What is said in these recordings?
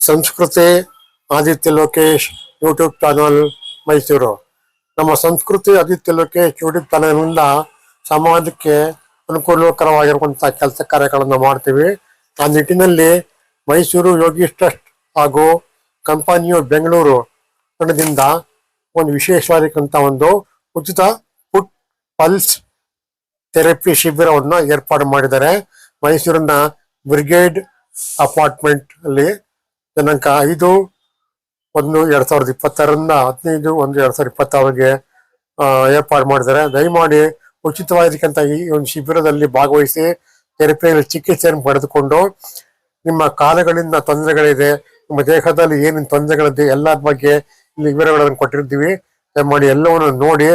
ಸಂಸ್ಕೃತಿ, Aditya Lokesh YouTube channel Mysuru. ನಮ್ಮ ಸಂಸ್ಕೃತಿ, ಆದಿತ್ಯ ಲೋಕೇಶ್ ಯೂಟ್ಯೂಬ್ ಚಾನಲ್ನಿಂದ ಸಮಾಜಕ್ಕೆ ಅನುಕೂಲಕರವಾಗಿರುವಂತಹ ಕೆಲಸ ಕಾರ್ಯಗಳನ್ನು ಮಾಡ್ತೀವಿ. ಆ ನಿಟ್ಟಿನಲ್ಲಿ ಮೈಸೂರು ಯೋಗಿ ಟ್ರಸ್ಟ್ ಹಾಗೂ ಕಂಪನಿಯು ಬೆಂಗಳೂರು ತಂಡದಿಂದ ಒಂದು ವಿಶೇಷವಾಗಿರ್ತಕ್ಕಂಥ ಒಂದು ಉಚಿತ ಫುಟ್ ಪಲ್ಸ್ ಥೆರಪಿ ಶಿಬಿರವನ್ನು ಏರ್ಪಾಡು ಮಾಡಿದ್ದಾರೆ. ಮೈಸೂರಿನ ಬ್ರಿಗೇಡ್ ಅಪಾರ್ಟ್ಮೆಂಟ್ ಅಲ್ಲಿ ದಿನಾಂಕ ಐದು ಒಂದು ಎರಡ್ ಸಾವಿರದ ಇಪ್ಪತ್ತಾರರಿಂದ ಹದಿನೈದು ಒಂದು ಎರಡ್ ಸಾವಿರದ ಇಪ್ಪತ್ತಾರಿಗೆ ಏರ್ಪಾಡು ಮಾಡಿದ್ದಾರೆ. ದಯಮಾಡಿ ಉಚಿತವಾಗಿರ್ತಕ್ಕಂಥ ಈ ಒಂದು ಶಿಬಿರದಲ್ಲಿ ಭಾಗವಹಿಸಿ ಥೆರಪಿಯಲ್ಲಿ ಚಿಕಿತ್ಸೆಯನ್ನು ಪಡೆದುಕೊಂಡು ನಿಮ್ಮ ಕಾಲಗಳಿಂದ ತೊಂದರೆಗಳಿದೆ, ನಿಮ್ಮ ದೇಹದಲ್ಲಿ ಏನೇನು ತೊಂದರೆಗಳಿದೆ ಎಲ್ಲರ ಬಗ್ಗೆ ಇಲ್ಲಿ ವಿವರಗಳನ್ನು ಕೊಟ್ಟಿರ್ತೀವಿ. ದಯಮಾಡಿ ಎಲ್ಲವನ್ನು ನೋಡಿ,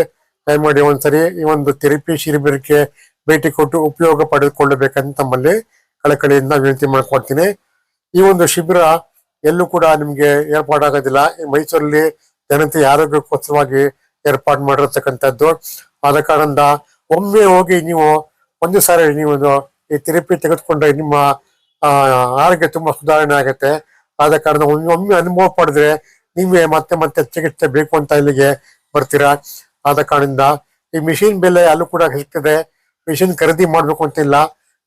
ದಯಮಾಡಿ ಒಂದ್ಸರಿ ಈ ಒಂದು ಥೆರಪಿ ಶಿಬಿರಕ್ಕೆ ಭೇಟಿ ಕೊಟ್ಟು ಉಪಯೋಗ ಪಡೆದುಕೊಳ್ಳಬೇಕಂತ ತಮ್ಮಲ್ಲಿ ಕಳಕಳಿಯಿಂದ ವಿನಂತಿ ಮಾಡ್ಕೊಡ್ತೀನಿ ಈ ಒಂದು ಶಿಬಿರ ಎಲ್ಲೂ ಕೂಡ ನಿಮ್ಗೆ ಏರ್ಪಾಡಾಗೋದಿಲ್ಲ. ಮೈಸೂರಲ್ಲಿ ಜನತೆ ಆರೋಗ್ಯಕ್ಕೋಸ್ಕರವಾಗಿ ಏರ್ಪಾಡು ಮಾಡಿರತಕ್ಕಂಥದ್ದು. ಆದ ಕಾರಣ ಒಮ್ಮೆ ಹೋಗಿ ನೀವು ಒಂದು ಸಾರಿ ನೀವು ಈ ಥೆರಪಿ ತೆಗೆದುಕೊಂಡ್ರೆ ನಿಮ್ಮ ಆರೋಗ್ಯ ತುಂಬಾ ಸುಧಾರಣೆ ಆಗುತ್ತೆ. ಆದ ಕಾರಣ ಒಮ್ಮೆ ಒಮ್ಮೆ ಅನುಭವ ಪಡೆದ್ರೆ ನೀವೇ ಮತ್ತೆ ಮತ್ತೆ ಚಿಕಿತ್ಸೆ ಬೇಕು ಅಂತ ಇಲ್ಲಿಗೆ ಬರ್ತೀರಾ? ಆದ ಕಾರಣದಿಂದ ಈ ಮಿಷಿನ್ ಬೆಲೆ ಅಲ್ಲೂ ಕೂಡ ಸಿಗ್ತದೆ ಮಿಷಿನ್ ಖರೀದಿ ಮಾಡ್ಬೇಕು ಅಂತಿಲ್ಲ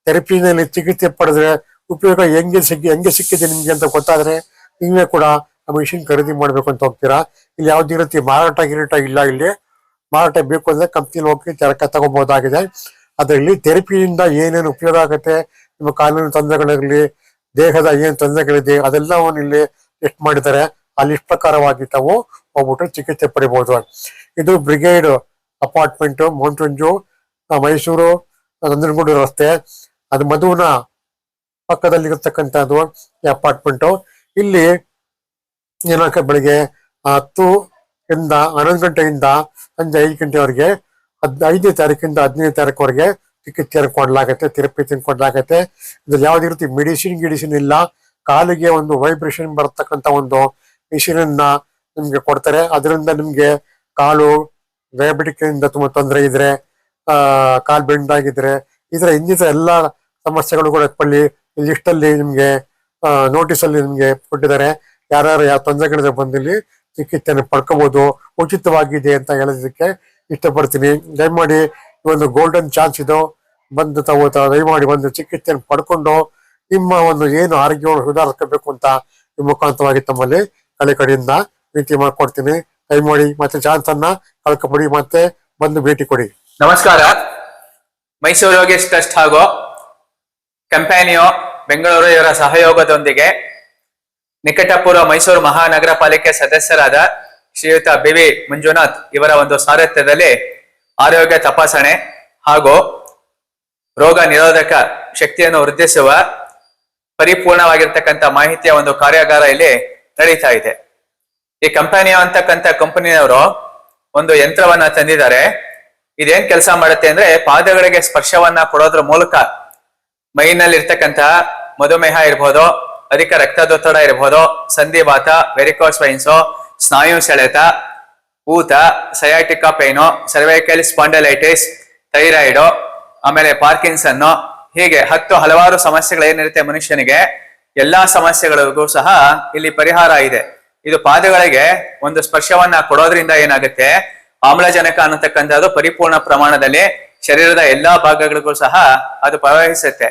ಥೆರಪಿನಲ್ಲಿ ಚಿಕಿತ್ಸೆ ಪಡೆದ್ರೆ ಉಪಯೋಗ ಹೆಂಗೆ ಸಿಕ್ಕಿ ಹೆಂಗೆ ಸಿಕ್ಕಿದೆ ನಿಮ್ಗೆ ಅಂತ ಗೊತ್ತಾದ್ರೆ ನೀವೇ ಕೂಡ ಆ ಮಿಷಿನ್ ಖರೀದಿ ಮಾಡ್ಬೇಕು ಅಂತ ಹೋಗ್ತೀರಾ? ಇಲ್ಲಿ ಯಾವುದೇ ರೀತಿ ಮಾರಾಟ ಗಿರಾಟ ಇಲ್ಲ ಇಲ್ಲಿ. ಮಾರಾಟ ಬೇಕು ಅಂದ್ರೆ ಕಂಪ್ನಿಲಿ ಹೋಗಿ ತೆರಕ ತಗೋಬಹುದಾಗಿದೆ ಅದರಲ್ಲಿ ಥೆರಪಿಯಿಂದ ಏನೇನು ಉಪಯೋಗ ಆಗುತ್ತೆ, ನಿಮ್ಮ ಕಾಲಿನ ತೊಂದರೆಗಳಿರಲಿ ದೇಹದ ಏನು ತೊಂದರೆಗಳಿದೆ, ಅದೆಲ್ಲವನ್ನು ಇಲ್ಲಿ ಲಿಸ್ಟ್ ಮಾಡಿದ್ದಾರೆ. ಆ ಲಿಸ್ಟ್ ಪ್ರಕಾರವಾಗಿ ತಾವು ಹೋಗ್ಬಿಟ್ಟು ಚಿಕಿತ್ಸೆ ಪಡಿಬಹುದು ಇದು ಬ್ರಿಗೇಡ್ ಅಪಾರ್ಟ್ಮೆಂಟ್ ಮೌಂಟೇಂಜು ಮೈಸೂರು ನಂಜನಗೂಡು ರಸ್ತೆ, ಅದು ಮಧುವನ ಪಕ್ಕದಲ್ಲಿ ಇರತಕ್ಕಂಥದ್ದು ಅದು ಅಪಾರ್ಟ್ಮೆಂಟ್ ಇಲ್ಲಿ ಏನಾಕ ಬೆಳಿಗ್ಗೆ ಹತ್ತು ಇಂದ ಹನ್ನೊಂದು ಗಂಟೆಯಿಂದ ಸಂಜೆ ಐದು ಗಂಟೆವರೆಗೆ ಹದ್, ಐದನೇ ತಾರೀಕಿಂದ ಹದಿನೈದು ತಾರೀಕುವರೆಗೆ ಚಿಕಿತ್ಸೆ ಕೊಡಲಾಗತ್ತೆ ಥೆರಪಿ ಕೊಡಲಾಗತ್ತೆ ಇದ್ರಲ್ಲಿ ಯಾವುದೇ ರೀತಿ ಮೆಡಿಸಿನ್ ಗಿಡಿಸಿನ್ ಇಲ್ಲ. ಕಾಲಿಗೆ ಒಂದು ವೈಬ್ರೇಷನ್ ಬರತಕ್ಕಂತ ಒಂದು ಮಿಷಿನ್ ಅನ್ನ ನಿಮ್ಗೆ ಕೊಡ್ತಾರೆ. ಅದರಿಂದ ನಿಮ್ಗೆ ಕಾಲು ಡಯಾಬಿಟಿಕ್ ಇಂದ ತುಂಬಾ ತೊಂದರೆ ಇದ್ರೆ, ಆ, ಕಾಲ್ ಬೆಂಡ್ ಆಗಿದ್ರೆ ಇದರ ಇನ್ನಿತರ ಎಲ್ಲಾ ಸಮಸ್ಯೆಗಳು ಕೂಡ ಪಳ್ಳಿ ಲಿಸ್ಟ್ ಅಲ್ಲಿ ನಿಮ್ಗೆ ನೋಟಿಸ್ ಅಲ್ಲಿ ನಿಮ್ಗೆ ಕೊಟ್ಟಿದ್ದಾರೆ. ಯಾರ್ಯಾರು ಯಾವ ತೊಂದರೆಗಳಿದೆ ಬಂದಿಲ್ಲಿ ಚಿಕಿತ್ಸೆಯನ್ನು ಪಡ್ಕೋಬಹುದು ಉಚಿತವಾಗಿದೆ ಅಂತ ಹೇಳೋದಕ್ಕೆ ಇಷ್ಟಪಡ್ತೀನಿ. ದಯಮಾಡಿ ಒಂದು ಗೋಲ್ಡನ್ ಚಾನ್ಸ್ ಇದು. ಬಂದು ತಾವು ದಯಮಾಡಿ ಬಂದು ಚಿಕಿತ್ಸೆಯನ್ನು ಪಡ್ಕೊಂಡು ನಿಮ್ಮ ಒಂದು ಏನು ಆರೋಗ್ಯವನ್ನು ಸುಧಾರಿಸ್ಕೋಬೇಕು ಅಂತ ಈ ಮುಖಾಂತರವಾಗಿ ತಮ್ಮಲ್ಲಿ ಕಳೆ ಕಡೆಯಿಂದ ವಿನಂತಿ ಮಾಡ್ಕೊಡ್ತೀನಿ. ದಯಮಾಡಿ ಮತ್ತೆ ಚಾನ್ಸ್ ಅನ್ನ ಕಳ್ಕೊಬಿಡಿ, ಮತ್ತೆ ಬಂದು ಭೇಟಿ ಕೊಡಿ. ನಮಸ್ಕಾರ. ಮೈಸೂರು ಯೋಗೇಶ್ ಟ್ರಸ್ಟ್ ಹಾಗೂ ಕಂಪ್ಯಾನಿಯೋ ಬೆಂಗಳೂರು ಇವರ ಸಹಯೋಗದೊಂದಿಗೆ ನಿಕಟಪೂರ್ವ ಮೈಸೂರು ಮಹಾನಗರ ಪಾಲಿಕೆ ಸದಸ್ಯರಾದ ಶ್ರೀಯುತ ಬಿ ವಿ ಮಂಜುನಾಥ್ ಇವರ ಒಂದು ಸಾರಥ್ಯದಲ್ಲಿ ಆರೋಗ್ಯ ತಪಾಸಣೆ ಹಾಗೂ ರೋಗ ನಿರೋಧಕ ಶಕ್ತಿಯನ್ನು ವೃದ್ಧಿಸುವ ಪರಿಪೂರ್ಣವಾಗಿರ್ತಕ್ಕಂಥ ಮಾಹಿತಿಯ ಒಂದು ಕಾರ್ಯಾಗಾರ ಇಲ್ಲಿ ನಡೀತಾ ಇದೆ. ಈ ಕಂಪನಿಯ ಅಂತಕ್ಕಂಥ ಕಂಪನಿಯವರು ಒಂದು ಯಂತ್ರವನ್ನ ತಂದಿದ್ದಾರೆ. ಇದೇನ್ ಕೆಲಸ ಮಾಡುತ್ತೆ ಅಂದ್ರೆ ಪಾದಗಳಿಗೆ ಸ್ಪರ್ಶವನ್ನ ಕೊಡೋದ್ರ ಮೂಲಕ ಮೈನಲ್ಲಿ ಇರ್ತಕ್ಕಂತಹ ಮಧುಮೇಹ ಇರ್ಬೋದು, ಅಧಿಕ ರಕ್ತದೊತ್ತಡ ಇರ್ಬೋದು, ಸಂಧಿವಾತ ವೆರಿಕೋಸ್ ವೈನ್ಸು ಸ್ನಾಯು ಸೆಳೆತ, ಊತ sciatica pain cervical spondylitis thyroid ಆಮೇಲೆ ಪಾರ್ಕಿನ್ಸನ್ನು ಹೀಗೆ ಹತ್ತು ಹಲವಾರು ಸಮಸ್ಯೆಗಳು ಏನಿರುತ್ತೆ ಮನುಷ್ಯನಿಗೆ, ಎಲ್ಲಾ ಸಮಸ್ಯೆಗಳಿಗೂ ಸಹ ಇಲ್ಲಿ ಪರಿಹಾರ ಇದೆ. ಇದು ಪಾದಗಳಿಗೆ ಒಂದು ಸ್ಪರ್ಶವನ್ನ ಕೊಡೋದ್ರಿಂದ ಏನಾಗುತ್ತೆ, ಆಮ್ಲಜನಕ ಅನ್ನತಕ್ಕಂಥದ್ದು ಪರಿಪೂರ್ಣ ಪ್ರಮಾಣದಲ್ಲಿ ಶರೀರದ ಎಲ್ಲಾ ಭಾಗಗಳಿಗೂ ಸಹ ಅದು ಪ್ರವಹಿಸುತ್ತೆ.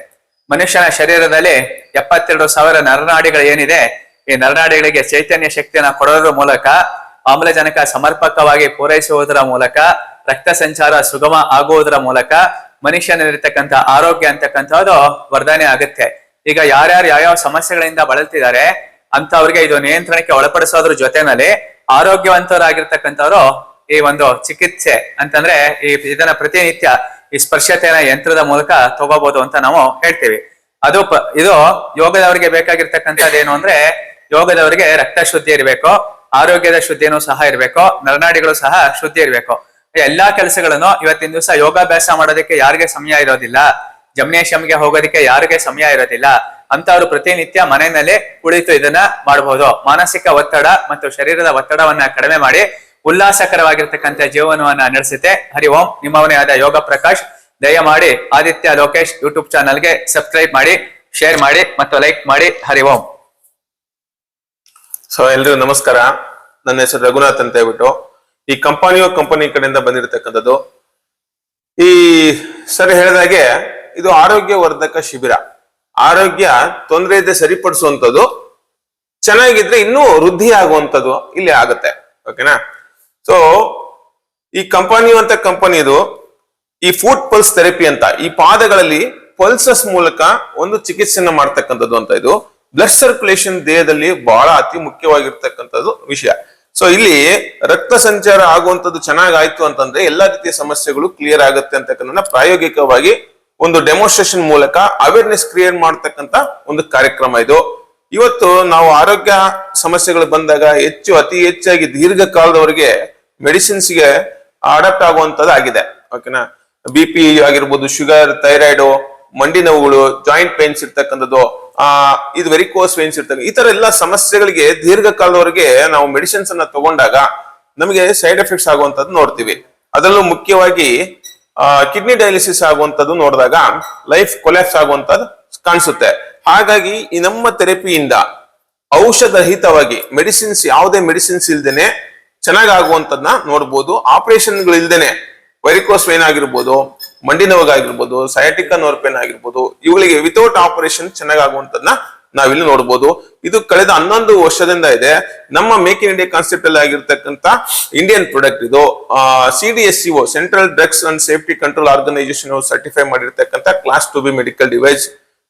ಮನುಷ್ಯನ ಶರೀರದಲ್ಲಿ ಎಪ್ಪತ್ತೆರಡು ಸಾವಿರ ನರನಾಡಿಗಳು ಏನಿದೆ, ಈ ನರನಾಡಿಗಳಿಗೆ ಚೈತನ್ಯ ಶಕ್ತಿಯನ್ನ ಕೊಡೋದ್ರ ಮೂಲಕ, ಆಮ್ಲಜನಕ ಸಮರ್ಪಕವಾಗಿ ಪೂರೈಸುವುದರ ಮೂಲಕ, ರಕ್ತ ಸಂಚಾರ ಸುಗಮ ಆಗುವುದರ ಮೂಲಕ ಮನುಷ್ಯನಲ್ಲಿರ್ತಕ್ಕಂಥ ಆರೋಗ್ಯ ಅಂತಕ್ಕಂಥದ್ದು ವರ್ಧನೆ ಆಗುತ್ತೆ. ಈಗ ಯಾರ್ಯಾರು ಯಾವ್ಯಾವ ಸಮಸ್ಯೆಗಳಿಂದ ಬಳಲ್ತಿದ್ದಾರೆ ಅಂತವ್ರಿಗೆ ಇದು ನಿಯಂತ್ರಣಕ್ಕೆ ಒಳಪಡಿಸೋದ್ರ ಜೊತೆನಲ್ಲಿ ಆರೋಗ್ಯವಂತರಾಗಿರ್ತಕ್ಕಂಥವ್ರು ಈ ಒಂದು ಚಿಕಿತ್ಸೆ ಅಂತಂದ್ರೆ ಈ ಇದನ್ನ ಪ್ರತಿನಿತ್ಯ ಈ ಸ್ಪರ್ಶತೆಯನ್ನ ಯಂತ್ರದ ಮೂಲಕ ತಗೋಬಹುದು ಅಂತ ನಾವು ಹೇಳ್ತೀವಿ. ಅದು ಇದು ಯೋಗದವರಿಗೆ ಬೇಕಾಗಿರ್ತಕ್ಕಂಥದ್ದು ಏನು ಅಂದ್ರೆ ಯೋಗದವರಿಗೆ ರಕ್ತ ಶುದ್ಧಿ ಇರಬೇಕು, ಆರೋಗ್ಯದ ಶುದ್ಧಿನೂ ಸಹ ಇರಬೇಕು, ನರನಾಡಿಗಳು ಸಹ ಶುದ್ಧಿ ಇರಬೇಕು. ಎಲ್ಲಾ ಕೆಲಸಗಳನ್ನು ಇವತ್ತಿನ ದಿವಸ ಯೋಗಾಭ್ಯಾಸ ಮಾಡೋದಕ್ಕೆ ಯಾರಿಗೆ ಸಮಯ ಇರೋದಿಲ್ಲ ಜಮ್ನೇಶಮ್ಗೆ ಹೋಗೋದಕ್ಕೆ ಯಾರಿಗೆ ಸಮಯ ಇರೋದಿಲ್ಲ ಅಂತವ್ರು ಪ್ರತಿನಿತ್ಯ ಮನೆಯಲ್ಲಿ ಕುಳಿತು ಇದನ್ನ ಮಾಡಬಹುದು ಮಾನಸಿಕ ಒತ್ತಡ ಮತ್ತು ಶರೀರದ ಒತ್ತಡವನ್ನ ಕಡಿಮೆ ಮಾಡಿ ಉಲ್ಲಾಸಕರವಾಗಿರ್ತಕ್ಕಂಥ ಜೀವನವನ್ನ ನಡೆಸುತ್ತೆ. ಹರಿ ಓಂ, ನಿಮ್ಮವನೇ ಆದ ಯೋಗ ಪ್ರಕಾಶ್ ದಯಮಾಡಿ ಆದಿತ್ಯ ಲೋಕೇಶ್ ಯೂಟ್ಯೂಬ್ ಚಾನಲ್ಗೆ ಸಬ್ಸ್ಕ್ರೈಬ್ ಮಾಡಿ, ಶೇರ್ ಮಾಡಿ ಮತ್ತು ಲೈಕ್ ಮಾಡಿ. ಹರಿ ಓಂ. ಸೊ, ಎಲ್ರಿಗೂ ನಮಸ್ಕಾರ. ನನ್ನ ಹೆಸರು ರಘುನಾಥ್ ಅಂತ ಹೇಳ್ಬಿಟ್ಟು ಈ ಕಂಪನಿಯು ಕಂಪನಿ ಕಡೆಯಿಂದ ಬಂದಿರತಕ್ಕಂಥದ್ದು. ಈ ಸರ್ ಹೇಳಿದಾಗೆ ಇದು ಆರೋಗ್ಯ ವರ್ಧಕ ಶಿಬಿರ. ಆರೋಗ್ಯ ತೊಂದರೆ ಇದ್ದೆ ಸರಿಪಡಿಸುವಂಥದ್ದು, ಚೆನ್ನಾಗಿದ್ರೆ ಇನ್ನೂ ವೃದ್ಧಿ ಆಗುವಂಥದ್ದು ಇಲ್ಲಿ ಆಗುತ್ತೆ. ಓಕೆನಾ? ಸೊ ಈ ಕಂಪನಿ ಅಂತ ಕಂಪನಿ ಇದು ಈ ಫುಟ್ ಪಲ್ಸ್ ಥೆರಪಿ ಅಂತ, ಈ ಪಾದಗಳಲ್ಲಿ ಪಲ್ಸಸ್ ಮೂಲಕ ಒಂದು ಚಿಕಿತ್ಸೆಯನ್ನು ಮಾಡ್ತಕ್ಕಂಥದ್ದು ಅಂತ ಇದು. ಬ್ಲಡ್ ಸರ್ಕ್ಯುಲೇಷನ್ ದೇಹದಲ್ಲಿ ಬಹಳ ಅತಿ ಮುಖ್ಯವಾಗಿರ್ತಕ್ಕಂಥದ್ದು ವಿಷಯ. ಸೊ ಇಲ್ಲಿ ರಕ್ತ ಸಂಚಾರ ಆಗುವಂತದ್ದು ಚೆನ್ನಾಗಾಯ್ತು ಅಂತಂದ್ರೆ ಎಲ್ಲಾ ರೀತಿಯ ಸಮಸ್ಯೆಗಳು ಕ್ಲಿಯರ್ ಆಗುತ್ತೆ ಅಂತಕ್ಕಂಥ ಪ್ರಾಯೋಗಿಕವಾಗಿ ಒಂದು ಡೆಮೋನ್ಸ್ಟ್ರೇಷನ್ ಮೂಲಕ ಅವೇರ್ನೆಸ್ ಕ್ರಿಯೇಟ್ ಮಾಡ್ತಕ್ಕಂತ ಒಂದು ಕಾರ್ಯಕ್ರಮ ಇದು. ಇವತ್ತು ನಾವು ಆರೋಗ್ಯ ಸಮಸ್ಯೆಗಳು ಬಂದಾಗ ಹೆಚ್ಚು ಅತಿ ಹೆಚ್ಚಾಗಿ ದೀರ್ಘಕಾಲದವರೆಗೆ ಮೆಡಿಸಿನ್ಸ್ಗೆ ಅಡಾಪ್ಟ್ ಆಗುವಂತದ್ದು ಆಗಿದೆ ಓಕೆನಾ? ಬಿ ಪಿ ಆಗಿರ್ಬೋದು, ಶುಗರ್, ಥೈರಾಯ್ಡ್, ಮಂಡಿ ನೋವುಗಳು, ಜಾಯಿಂಟ್ ಪೇನ್ಸ್ ಇರ್ತಕ್ಕಂಥದ್ದು, ಆ, ಇದು ವೆರಿಕೋಸ್ ಪೇನ್ಸ್ ಇರ್ತಕ್ಕ ಈ ತರ ಎಲ್ಲ ಸಮಸ್ಯೆಗಳಿಗೆ ದೀರ್ಘಕಾಲದವರೆಗೆ ನಾವು ಮೆಡಿಸಿನ್ಸ್ ಅನ್ನ ತಗೊಂಡಾಗ ನಮಗೆ ಸೈಡ್ ಎಫೆಕ್ಟ್ಸ್ ಆಗುವಂತದ್ದು ನೋಡ್ತೀವಿ. ಅದರಲ್ಲೂ ಮುಖ್ಯವಾಗಿ ಕಿಡ್ನಿ ಡಯಾಲಿಸಿಸ್ ಆಗುವಂತದ್ದು ನೋಡಿದಾಗ ಲೈಫ್ ಕೊಲ್ಯಾಪ್ಸ್ ಆಗುವಂತದ್ದು ಕಾಣಿಸುತ್ತೆ. ಹಾಗಾಗಿ ಈ ನಮ್ಮ ಥೆರಪಿಯಿಂದ ಔಷಧರಹಿತವಾಗಿ ಮೆಡಿಸಿನ್ಸ್, ಯಾವುದೇ ಮೆಡಿಸಿನ್ಸ್ ಇಲ್ದೇನೆ ಚೆನ್ನಾಗ್ ನೋಡ್ಬೋದು. ಆಪರೇಷನ್ಗಳಿಲ್ದೇನೆ ವೈರಿಕೋಸ್ ವೇನ್ ಆಗಿರ್ಬೋದು ಮಂಡಿ ನೋವಾಗಿರ್ಬೋದು ಸಯಾಟಿಕ ನೋರ್ ಪೇನ್ ಆಗಿರ್ಬೋದು, ಇವುಗಳಿಗೆ ವಿತೌಟ್ ಆಪರೇಷನ್ ಆಗುವಂತದ್ನ ನಾವಿಲ್ಲಿ ನೋಡ್ಬೋದು. ಇದು ಕಳೆದ ಹನ್ನೊಂದು ವರ್ಷದಿಂದ ಇದೆ. ನಮ್ಮ ಮೇಕ್ ಇನ್ ಇಂಡಿಯಾ ಕಾನ್ಸೆಪ್ಟ್ ಅಲ್ಲಿ ಆಗಿರ್ತಕ್ಕಂಥ ಇಂಡಿಯನ್ ಪ್ರಾಡಕ್ಟ್ ಇದು. C D S C O central drugs and safety control organisation certify ಮಾಡಿರ್ತಕ್ಕಂಥ class two B medical device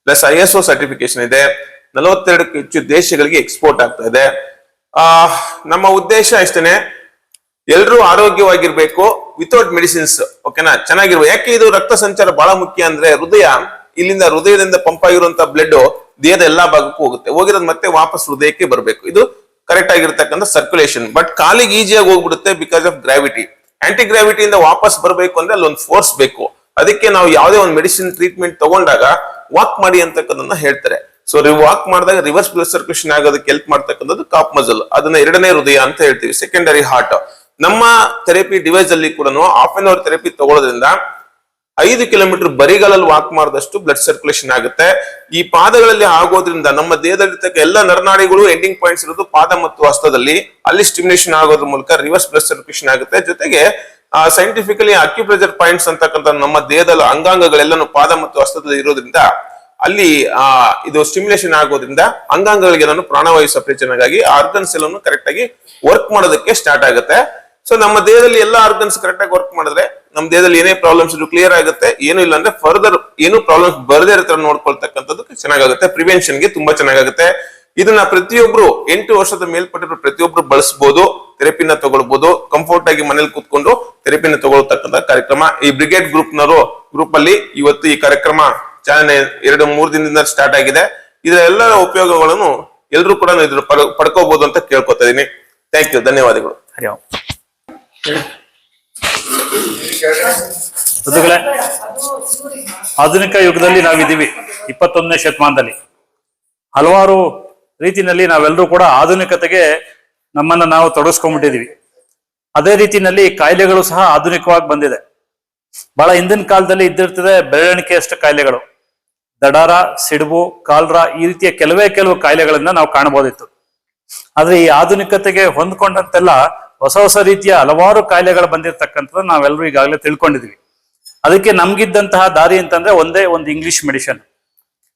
plus I S O certification ಇದೆ. ನಲವತ್ತೆರಡಕ್ಕೂ ಹೆಚ್ಚು ದೇಶಗಳಿಗೆ ಎಕ್ಸ್ಪೋರ್ಟ್ ಆಗ್ತಾ ಇದೆ. ಆ, ನಮ್ಮ ಉದ್ದೇಶ ಇಷ್ಟೇನೆ. ಎಲ್ರೂ ಆರೋಗ್ಯವಾಗಿರ್ಬೇಕು ವಿತೌಟ್ ಮೆಡಿಸಿನ್ಸ್ ಓಕೆನಾ ಚೆನ್ನಾಗಿರ್ಬೇಕು. ಯಾಕೆ ಇದು ರಕ್ತ ಸಂಚಾರ ಬಹಳ ಮುಖ್ಯ ಅಂದ್ರೆ ಹೃದಯ, ಇಲ್ಲಿಂದ ಹೃದಯದಿಂದ ಪಂಪ್ ಆಗಿರುವಂತ ಬ್ಲಡ್ ದೇಹದ ಎಲ್ಲಾ ಭಾಗಕ್ಕೂ ಹೋಗುತ್ತೆ. ಹೋಗಿರೋದು ಮತ್ತೆ ವಾಪಸ್ ಹೃದಯಕ್ಕೆ ಬರಬೇಕು. ಇದು ಕರೆಕ್ಟ್ ಆಗಿರ್ತಕ್ಕಂಥ ಸರ್ಕ್ಯುಲೇಷನ್ ಬಟ್ ಕಾಲಿಗೆ ಈಸಿಯಾಗಿ ಹೋಗ್ಬಿಡುತ್ತೆ ಬಿಕಾಸ್ ಆಫ್ ಗ್ರಾವಿಟಿ ಆಂಟಿ ಗ್ರಾವಿಟಿಯಿಂದ ವಾಪಸ್ ಬರಬೇಕು ಅಂದ್ರೆ ಅಲ್ಲೊಂದು ಫೋರ್ಸ್ ಬೇಕು. ಅದಕ್ಕೆ ನಾವು ಯಾವುದೇ ಒಂದು ಮೆಡಿಸಿನ್ ಟ್ರೀಟ್ಮೆಂಟ್ ತಗೊಂಡಾಗ ವಾಕ್ ಮಾಡಿ ಅಂತಕ್ಕಂಥ ಹೇಳ್ತಾರೆ. ಸೊ ವಾಕ್ ಮಾಡಿದಾಗ ರಿವರ್ಸ್ ಬ್ಲಡ್ ಸರ್ಕ್ಯುಲೇಷನ್ ಆಗೋದಕ್ಕೆ ಹೆಲ್ಪ್ ಮಾಡ್ತಕ್ಕಂಥದ್ದು ಕಾಪ್ ಮಜಲ್ ಅದನ್ನ ಎರಡನೇ ಹೃದಯ ಅಂತ ಹೇಳ್ತೀವಿ ಸೆಕೆಂಡರಿ ಹಾರ್ಟ್ ನಮ್ಮ ಥೆರಪಿ ಡಿವೈಸ್ ಅಲ್ಲಿ ಕೂಡ ಹಾಫ್ ಅನ್ ಅವರ್ ಥೆರಪಿ ತಗೊಳ್ಳೋದ್ರಿಂದ ಐದು ಕಿಲೋಮೀಟರ್ ಬರಿಗಾಲಲ್ಲಿ ವಾಕ್ ಮಾಡಿದಷ್ಟು ಬ್ಲಡ್ ಸರ್ಕ್ಯುಲೇಷನ್ ಆಗುತ್ತೆ. ಈ ಪಾದಗಳಲ್ಲಿ ಆಗೋದ್ರಿಂದ ನಮ್ಮ ದೇಹದಲ್ಲಿರ್ತಕ್ಕ ಎಲ್ಲ ನರನಾಡಿಗಳು ಎಂಡಿಂಗ್ ಪಾಯಿಂಟ್ಸ್ ಇರೋದು ಪಾದ ಮತ್ತು ಹಸ್ತದಲ್ಲಿ. ಅಲ್ಲಿ ಸ್ಟಿಮ್ಯುಲೇಷನ್ ಆಗೋದ್ರ ಮೂಲಕ ರಿವರ್ಸ್ ಬ್ಲಡ್ ಸರ್ಕ್ಯುಲೇಷನ್ ಆಗುತ್ತೆ. ಜೊತೆಗೆ ಸೈಂಟಿಫಿಕಲಿ ಅಕ್ಯುಪ್ರೆಜರ್ ಪಾಯಿಂಟ್ಸ್ ಅಂತಕ್ಕಂಥ ನಮ್ಮ ದೇಹದ ಅಂಗಾಂಗಗಳೆಲ್ಲನೂ ಪಾದ ಮತ್ತು ಹಸ್ತದಲ್ಲಿ ಇರೋದ್ರಿಂದ ಅಲ್ಲಿ, ಆ, ಇದು ಸ್ಟಿಮ್ಯುಲೇಷನ್ ಆಗೋದ್ರಿಂದ ಅಂಗಾಂಗಗಳಿಗೆ ನಾನು ಪ್ರಾಣವಾಯು ಸಪ್ರೇಚನೆಗಾಗಿ ಆರ್ಗನ್ಸ್ ಎಲ್ಲಾನು ಕರೆಕ್ಟ್ ಆಗಿ ವರ್ಕ್ ಮಾಡೋದಕ್ಕೆ ಸ್ಟಾರ್ಟ್ ಆಗುತ್ತೆ. ಸೊ ನಮ್ಮ ದೇಹದಲ್ಲಿ ಎಲ್ಲ ಆರ್ಗನ್ಸ್ ಕರೆಕ್ಟ್ ಆಗಿ ವರ್ಕ್ ಮಾಡಿದ್ರೆ ನಮ್ಮ ದೇಹದಲ್ಲಿ ಏನೇ ಪ್ರಾಬ್ಲಮ್ಸ್ ಇದು ಕ್ಲಿಯರ್ ಆಗುತ್ತೆ. ಏನು ಇಲ್ಲ ಅಂದ್ರೆ ಫರ್ದರ್ ಏನು ಪ್ರಾಬ್ಲಮ್ಸ್ ಬರದೇ ಇರೋ ನೋಡ್ಕೊಳ್ತಕ್ಕಂಥದ್ದು ಚೆನ್ನಾಗಾಗುತ್ತೆ. ಪ್ರಿವೆನ್ಷನ್ಗೆ ತುಂಬಾ ಚೆನ್ನಾಗುತ್ತೆ ಇದನ್ನ ಪ್ರತಿಯೊಬ್ರು ಎಂಟು ವರ್ಷದ ಮೇಲ್ಪಟ್ಟಿರೋ ಪ್ರತಿಯೊಬ್ರು ಬಳಸಬಹುದು ಥೆರಪಿನ ತಗೊಳ್ಬಹುದು ಕಂಫರ್ಟ್ ಆಗಿ ಮನೇಲಿ ಕೂತ್ಕೊಂಡು ಥೆರಪಿನ ತಗೊಳ್ತಕ್ಕಂಥ ಕಾರ್ಯಕ್ರಮ. ಈ ಬ್ರಿಗೇಡ್ ಗ್ರೂಪ್ನವರು ಗ್ರೂಪ್ ಅಲ್ಲಿ ಇವತ್ತು ಈ ಕಾರ್ಯಕ್ರಮ ಚಾಲನೆ ಎರಡು ಮೂರು ದಿನದಿಂದ ಸ್ಟಾರ್ಟ್ ಆಗಿದೆ. ಇದರ ಎಲ್ಲ ಉಪಯೋಗಗಳನ್ನು ಎಲ್ಲರೂ ಕೂಡ ಇದ್ರ ಪಡ- ಪಡ್ಕೋಬಹುದು ಅಂತ ಕೇಳ್ಕೊತಾ ಇದೀನಿ. ಥ್ಯಾಂಕ್ ಯು ಧನ್ಯವಾದಗಳು. ಹರಿ ಆಧುನಿಕ ಯುಗದಲ್ಲಿ ನಾವಿದ್ದೀವಿ ಇಪ್ಪತ್ತೊಂದನೇ ಶತಮಾನದಲ್ಲಿ. ಹಲವಾರು ರೀತಿನಲ್ಲಿ ನಾವೆಲ್ಲರೂ ಕೂಡ ಆಧುನಿಕತೆಗೆ ನಮ್ಮನ್ನ ನಾವು ತೊಡಗಿಸ್ಕೊಂಡ್ಬಿಟ್ಟಿದೀವಿ ಅದೇ ರೀತಿನಲ್ಲಿ ಕಾಯಿಲೆಗಳು ಸಹ ಆಧುನಿಕವಾಗಿ ಬಂದಿದೆ. ಬಹಳ ಹಿಂದಿನ ಕಾಲದಲ್ಲಿ ಇದ್ದಿರ್ತದೆ ಬೆರಳಿಕೆಯಷ್ಟು ಕಾಯಿಲೆಗಳು. ದಡಾರ, ಸಿಡುಬು, ಕಾಲ್ರ ಈ ರೀತಿಯ ಕೆಲವೇ ಕೆಲವು ಕಾಯಿಲೆಗಳನ್ನ ನಾವು ಕಾಣಬಹುದಿತ್ತು. ಆದ್ರೆ ಈ ಆಧುನಿಕತೆಗೆ ಹೊಂದ್ಕೊಂಡಂತೆಲ್ಲ ಹೊಸ ಹೊಸ ರೀತಿಯ ಹಲವಾರು ಕಾಯಿಲೆಗಳು ಬಂದಿರತಕ್ಕಂಥದ್ದು ನಾವೆಲ್ಲರೂ ಈಗಾಗಲೇ ತಿಳ್ಕೊಂಡಿದ್ವಿ. ಅದಕ್ಕೆ ನಮ್ಗಿದ್ದಂತಹ ದಾರಿ ಅಂತಂದ್ರೆ ಒಂದೇ ಒಂದು ಇಂಗ್ಲಿಷ್ ಮೆಡಿಷನ್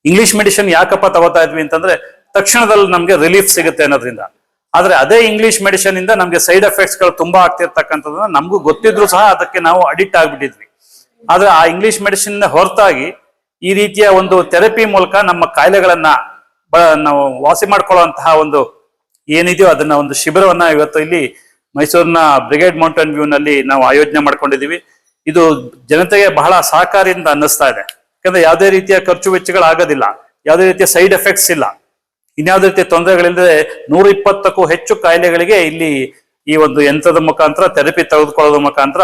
ಇಂಗ್ಲಿಷ್ ಮೆಡಿಷನ್ ಯಾಕಪ್ಪ ತಗೋತಾ ಇದ್ವಿ ಅಂತಂದ್ರೆ ತಕ್ಷಣದಲ್ಲಿ ನಮ್ಗೆ ರಿಲೀಫ್ ಸಿಗುತ್ತೆ ಅನ್ನೋದ್ರಿಂದ. ಆದ್ರೆ ಅದೇ ಇಂಗ್ಲಿಷ್ ಮೆಡಿಷನ್ ಇಂದ ನಮ್ಗೆ ಸೈಡ್ ಎಫೆಕ್ಟ್ಸ್ಗಳು ತುಂಬಾ ಆಗ್ತಿರ್ತಕ್ಕಂಥದ್ದನ್ನ ನಮಗೂ ಗೊತ್ತಿದ್ರು ಸಹ ಅದಕ್ಕೆ ನಾವು ಅಡಿಕ್ಟ್ ಆಗ್ಬಿಟ್ಟಿದ್ವಿ. ಆದ್ರೆ ಆ ಇಂಗ್ಲಿಷ್ ಮೆಡಿಸಿನ್ ಹೊರತಾಗಿ ಈ ರೀತಿಯ ಒಂದು ಥೆರಪಿ ಮೂಲಕ ನಮ್ಮ ಕಾಯಿಲೆಗಳನ್ನ ನಾವು ವಾಸಿ ಮಾಡ್ಕೊಳ್ಳುವಂತಹ ಒಂದು ಏನಿದೆಯೋ ಅದನ್ನ ಒಂದು ಶಿಬಿರವನ್ನ ಇವತ್ತು ಇಲ್ಲಿ ಮೈಸೂರಿನ ಬ್ರಿಗೇಡ್ ಮೌಂಟೇನ್ ವ್ಯೂ ನಲ್ಲಿ ನಾವು ಆಯೋಜನೆ ಮಾಡ್ಕೊಂಡಿದೀವಿ. ಇದು ಜನತೆಗೆ ಬಹಳ ಸಹಕಾರಿಯಿಂದ ಅನ್ನಿಸ್ತಾ ಇದೆ. ಯಾಕಂದ್ರೆ ಯಾವುದೇ ರೀತಿಯ ಖರ್ಚು ವೆಚ್ಚಗಳಾಗೋದಿಲ್ಲ ಯಾವುದೇ ರೀತಿಯ ಸೈಡ್ ಎಫೆಕ್ಟ್ಸ್ ಇಲ್ಲ. ಇನ್ಯಾವುದೇ ರೀತಿಯ ತೊಂದರೆಗಳಿಲ್ಲದೆ ನೂರ ಇಪ್ಪತ್ತಕ್ಕೂ ಹೆಚ್ಚು ಕಾಯಿಲೆಗಳಿಗೆ ಇಲ್ಲಿ ಈ ಒಂದು ಯಂತ್ರದ ಮುಖಾಂತರ ಥೆರಪಿ ತೆಗೆದುಕೊಳ್ಳೋದ್ರ ಮುಖಾಂತರ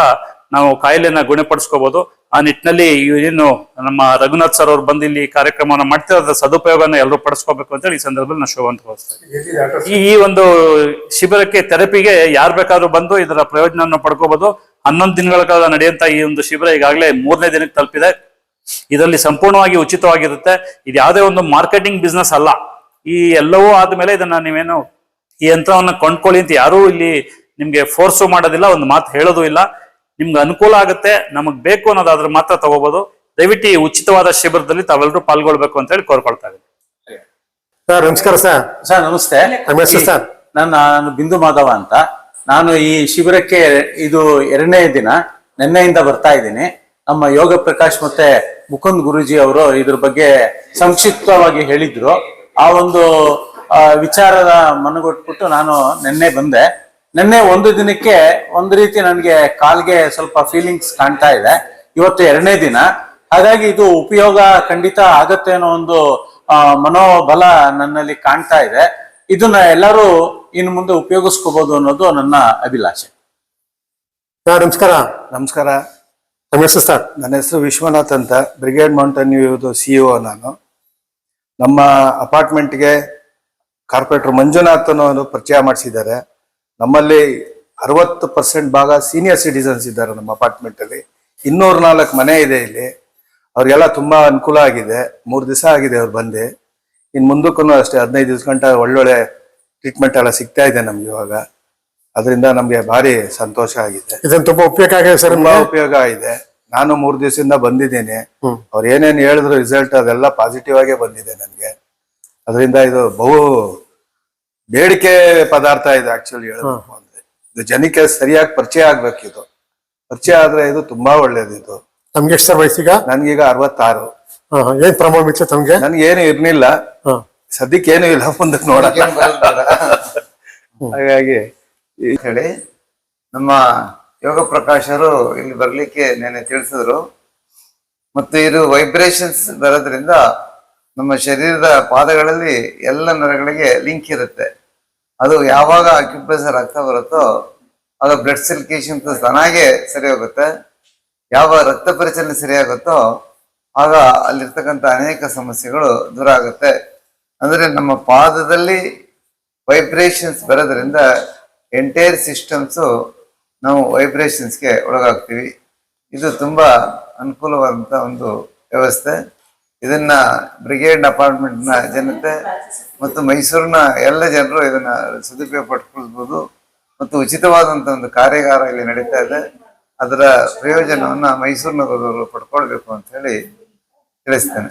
ನಾವು ಕಾಯಿಲೆನ ಗುಣಪಡಿಸ್ಕೋಬಹುದು ಆ ನಿಟ್ಟಿನಲ್ಲಿ ಏನು ನಮ್ಮ ರಘುನಾಥ್ ಸರ್ ಅವರು ಬಂದು ಇಲ್ಲಿ ಕಾರ್ಯಕ್ರಮವನ್ನು ಮಾಡ್ತಿರೋ ಅದರ ಸದುಪಯೋಗನ ಎಲ್ಲರೂ ಪಡಿಸ್ಕೋಬೇಕು ಅಂತ ಹೇಳಿ ಈ ಸಂದರ್ಭದಲ್ಲಿ ನಾನು ಶುಭ ಅಂತ ಈ ಒಂದು ಶಿಬಿರಕ್ಕೆ ಥೆರಪಿಗೆ ಯಾರು ಬೇಕಾದ್ರೂ ಬಂದು ಇದರ ಪ್ರಯೋಜನವನ್ನು ಪಡ್ಕೋಬಹುದು ಹನ್ನೊಂದು ದಿನಗಳ ಕಾಲ ನಡೆಯುವಂತ ಈ ಒಂದು ಶಿಬಿರ ಈಗಾಗಲೇ ಮೂರನೇ ದಿನಕ್ಕೆ ತಲುಪಿದೆ. ಇದರಲ್ಲಿ ಸಂಪೂರ್ಣವಾಗಿ ಉಚಿತವಾಗಿರುತ್ತೆ. ಇದು ಯಾವುದೇ ಒಂದು ಮಾರ್ಕೆಟಿಂಗ್ ಬಿಸ್ನೆಸ್ ಅಲ್ಲ. ಈ ಎಲ್ಲವೂ ಆದ್ಮೇಲೆ ಇದನ್ನ ನೀವೇನು ಈ ಯಂತ್ರವನ್ನು ಕೊಂಡ್ಕೊಳ್ಳಿ ಅಂತ ಯಾರೂ ಇಲ್ಲಿ ನಿಮ್ಗೆ ಫೋರ್ಸು ಮಾಡೋದಿಲ್ಲ, ಒಂದು ಮಾತು ಹೇಳೋದು ಇಲ್ಲ. ನಿಮ್ಗೆ ಅನುಕೂಲ ಆಗುತ್ತೆ ನಮಗ್ ಬೇಕು ಅನ್ನೋದಾದ್ರೆ ಮಾತ್ರ ತಗೋಬಹುದು ದಯವಿಟ್ಟು ಈ ಉಚಿತವಾದ ಶಿಬಿರದಲ್ಲಿ ತಾವೆಲ್ಲರೂ ಪಾಲ್ಗೊಳ್ಬೇಕು ಅಂತ ಹೇಳಿ ಕೋರ್ಕೊಳ್ತಾ ಇದ್ದೀನಿ. ಸರ್ ನಮಸ್ಕಾರ ಸರ್. ಸರ್ ನಮಸ್ತೆ. ಸರ್? ನನ್ನ ನಾನು ಬಿಂದು ಮಾಧವ ಅಂತ. ನಾನು ಈ ಶಿಬಿರಕ್ಕೆ ಇದು ಎರಡನೇ ದಿನ ನಿನ್ನೆಯಿಂದ ಬರ್ತಾ ಇದ್ದೀನಿ. ನಮ್ಮ ಯೋಗ ಪ್ರಕಾಶ್ ಮತ್ತೆ ಮುಕುಂದ್ ಗುರುಜಿ ಅವರು ಇದ್ರ ಬಗ್ಗೆ ಸಂಕ್ಷಿಪ್ತವಾಗಿ ಹೇಳಿದ್ರು. ಆ ಒಂದು ವಿಚಾರದ ಮನಗೊಟ್ಬಿಟ್ಟು ನಾನು ನಿನ್ನೆ ಬಂದೆ. ನಿನ್ನೆ ಒಂದು ದಿನಕ್ಕೆ ಒಂದು ರೀತಿ ನನಗೆ ಕಾಲ್ಗೆ ಸ್ವಲ್ಪ ಫೀಲಿಂಗ್ಸ್ ಕಾಣ್ತಾ ಇದೆ. ಇವತ್ತು ಎರಡನೇ ದಿನ. ಹಾಗಾಗಿ ಇದು ಉಪಯೋಗ ಖಂಡಿತ ಆಗತ್ತೆ ಅನ್ನೋ ಒಂದು ಮನೋಬಲ ನನ್ನಲ್ಲಿ ಕಾಣ್ತಾ ಇದೆ. ಇದನ್ನ ಎಲ್ಲರೂ ಇನ್ನು ಮುಂದೆ ಉಪಯೋಗಿಸ್ಕೋಬಹುದು ಅನ್ನೋದು ನನ್ನ ಅಭಿಲಾಷೆ. ಸರ್ ನಮಸ್ಕಾರ. ನಮಸ್ಕಾರ. ನಮ್ಮ ಹೆಸರು ಸರ್? ನನ್ನ ಹೆಸರು ವಿಶ್ವನಾಥ್ ಅಂತ. ಬ್ರಿಗೇಡ್ ಮೌಂಟನ್ ಇದು ಸಿ ಒ ನಾನು. ನಮ್ಮ ಅಪಾರ್ಟ್ಮೆಂಟ್ಗೆ ಕಾರ್ಪೊರೇಟರ್ ಮಂಜುನಾಥ್ ಅನ್ನೋ ಪರಿಚಯ ಮಾಡಿಸಿದ್ದಾರೆ. ನಮ್ಮಲ್ಲಿ ಅರವತ್ತು ಪರ್ಸೆಂಟ್ ಭಾಗ ಸೀನಿಯರ್ ಸಿಟಿಸನ್ಸ್ ಇದ್ದಾರೆ ನಮ್ಮ ಅಪಾರ್ಟ್ಮೆಂಟ್ ಅಲ್ಲಿ. ಇನ್ನೂರ ನಾಲ್ಕು ಮನೆ ಇದೆ ಇಲ್ಲಿ. ಅವ್ರಿಗೆಲ್ಲ ತುಂಬಾ ಅನುಕೂಲ ಆಗಿದೆ. ಮೂರು ದಿವಸ ಆಗಿದೆ ಅವ್ರು ಬಂದೆ. ಇನ್ನು ಮುಂದಕ್ಕೂ ಅಷ್ಟೇ ಹದಿನೈದು ದಿವಸ ಗಂಟ ಒಳ್ಳೊಳ್ಳೆ ಟ್ರೀಟ್ಮೆಂಟ್ ಎಲ್ಲ ಸಿಗ್ತಾ ಇದೆ ನಮ್ಗೆ ಇವಾಗ. ಅದರಿಂದ ನಮ್ಗೆ ಭಾರಿ ಸಂತೋಷ ಆಗಿದೆ. ಇದನ್ನು ತುಂಬಾ ಉಪಯೋಗ ಆಗಿದೆ ಸರ್ ತುಂಬಾ ಉಪಯೋಗ ಇದೆ ನಾನು ಮೂರು ದಿವಸದಿಂದ ಬಂದಿದ್ದೇನೆ. ಅವ್ರು ಏನೇನು ಹೇಳಿದ್ರು ರಿಸಲ್ಟ್ ಅದೆಲ್ಲ ಪಾಸಿಟಿವ್ ಆಗೇ ಬಂದಿದೆ ನನಗೆ. ಅದರಿಂದ ಇದು ಬಹು ಬೇಡಿಕೆ ಪದಾರ್ಥ ಇದೆ ಆಕ್ಚುಲಿ ಹೇಳಬೇಕು ಅಂದ್ರೆ. ಇದು ಜನಕ್ಕೆ ಸರಿಯಾಗಿ ಪರಿಚಯ ಆಗ್ಬೇಕು ಇದು. ಪರಿಚಯ ಆದ್ರೆ ಇದು ತುಂಬಾ ಒಳ್ಳೇದು ಇದು. ನಮ್ಗೆ ಎಷ್ಟು ವಯಸ್ಸಿಗ ನನ್ಗೀಗ ಅರವತ್ತಾರು. ಏನ್ ಪ್ರಾಬ್ಲಮ್ ಇತ್ತು ತಮ್ಗೆ? ನನ್ಗೇನು ಇರ್ಲಿಲ್ಲ. ಸದ್ಯಕ್ಕೆ ಏನು ಇಲ್ಲ ಮುಂದಕ್ಕೆ ನೋಡ ಹಾಗಾಗಿ ಈ- ಹೇಳಿ ನಮ್ಮ ಯೋಗ ಪ್ರಕಾಶರು ಇಲ್ಲಿ ಬರ್ಲಿಕ್ಕೆ ನೆನೆ ತಿಳಿಸಿದ್ರು. ಮತ್ತು ಇದು ವೈಬ್ರೇಷನ್ಸ್ ಬರೋದ್ರಿಂದ ನಮ್ಮ ಶರೀರದ ಪಾದಗಳಲ್ಲಿ ಎಲ್ಲ ನರಗಳಿಗೆ ಲಿಂಕ್ ಇರುತ್ತೆ. ಅದು ಯಾವಾಗ ಅಕ್ಯುಪ್ರೆಷರ್ ರಕ್ತ ಬರುತ್ತೋ, ಅದು ಬ್ಲಡ್ ಸರ್ಕ್ಯುಲೇಷನ್ ತಾನಾಗೆ ಸರಿ ಹೋಗುತ್ತೆ ಯಾವ ರಕ್ತ ಪರಿಚಲನೆ ಸರಿಯಾಗುತ್ತೋ, ಆಗ ಅಲ್ಲಿರ್ತಕ್ಕಂಥ ಅನೇಕ ಸಮಸ್ಯೆಗಳು ದೂರ ಆಗುತ್ತೆ. ಅಂದರೆ ನಮ್ಮ ಪಾದದಲ್ಲಿ ವೈಬ್ರೇಷನ್ಸ್ ಬರೋದ್ರಿಂದ ಎಂಟೈರ್ ಸಿಸ್ಟಮ್ಸು ನಾವು ವೈಬ್ರೇಷನ್ಸ್ಗೆ ಒಳಗಾಗ್ತೀವಿ. ಇದು ತುಂಬ ಅನುಕೂಲವಾದಂಥ ಒಂದು ವ್ಯವಸ್ಥೆ. ಇದನ್ನ ಬ್ರಿಗೇಡ್ ಅಪಾರ್ಟ್ಮೆಂಟ್ನ ಜನತೆ ಮತ್ತು ಮೈಸೂರಿನ ಎಲ್ಲ ಜನರು ಇದನ್ನ ಸದುಪಯೋಗ ಪಡ್ಕೊಳ್ಬೋದು ಮತ್ತು ಉಚಿತವಾದಂಥ ಒಂದು ಕಾರ್ಯಾಗಾರ ಇಲ್ಲಿ ನಡೀತಾ ಇದೆ. ಅದರ ಪ್ರಯೋಜನವನ್ನ ಮೈಸೂರಿನವರು ಪಡ್ಕೊಳ್ಬೇಕು ಅಂತ ಹೇಳಿ ತಿಳಿಸ್ತೇನೆ.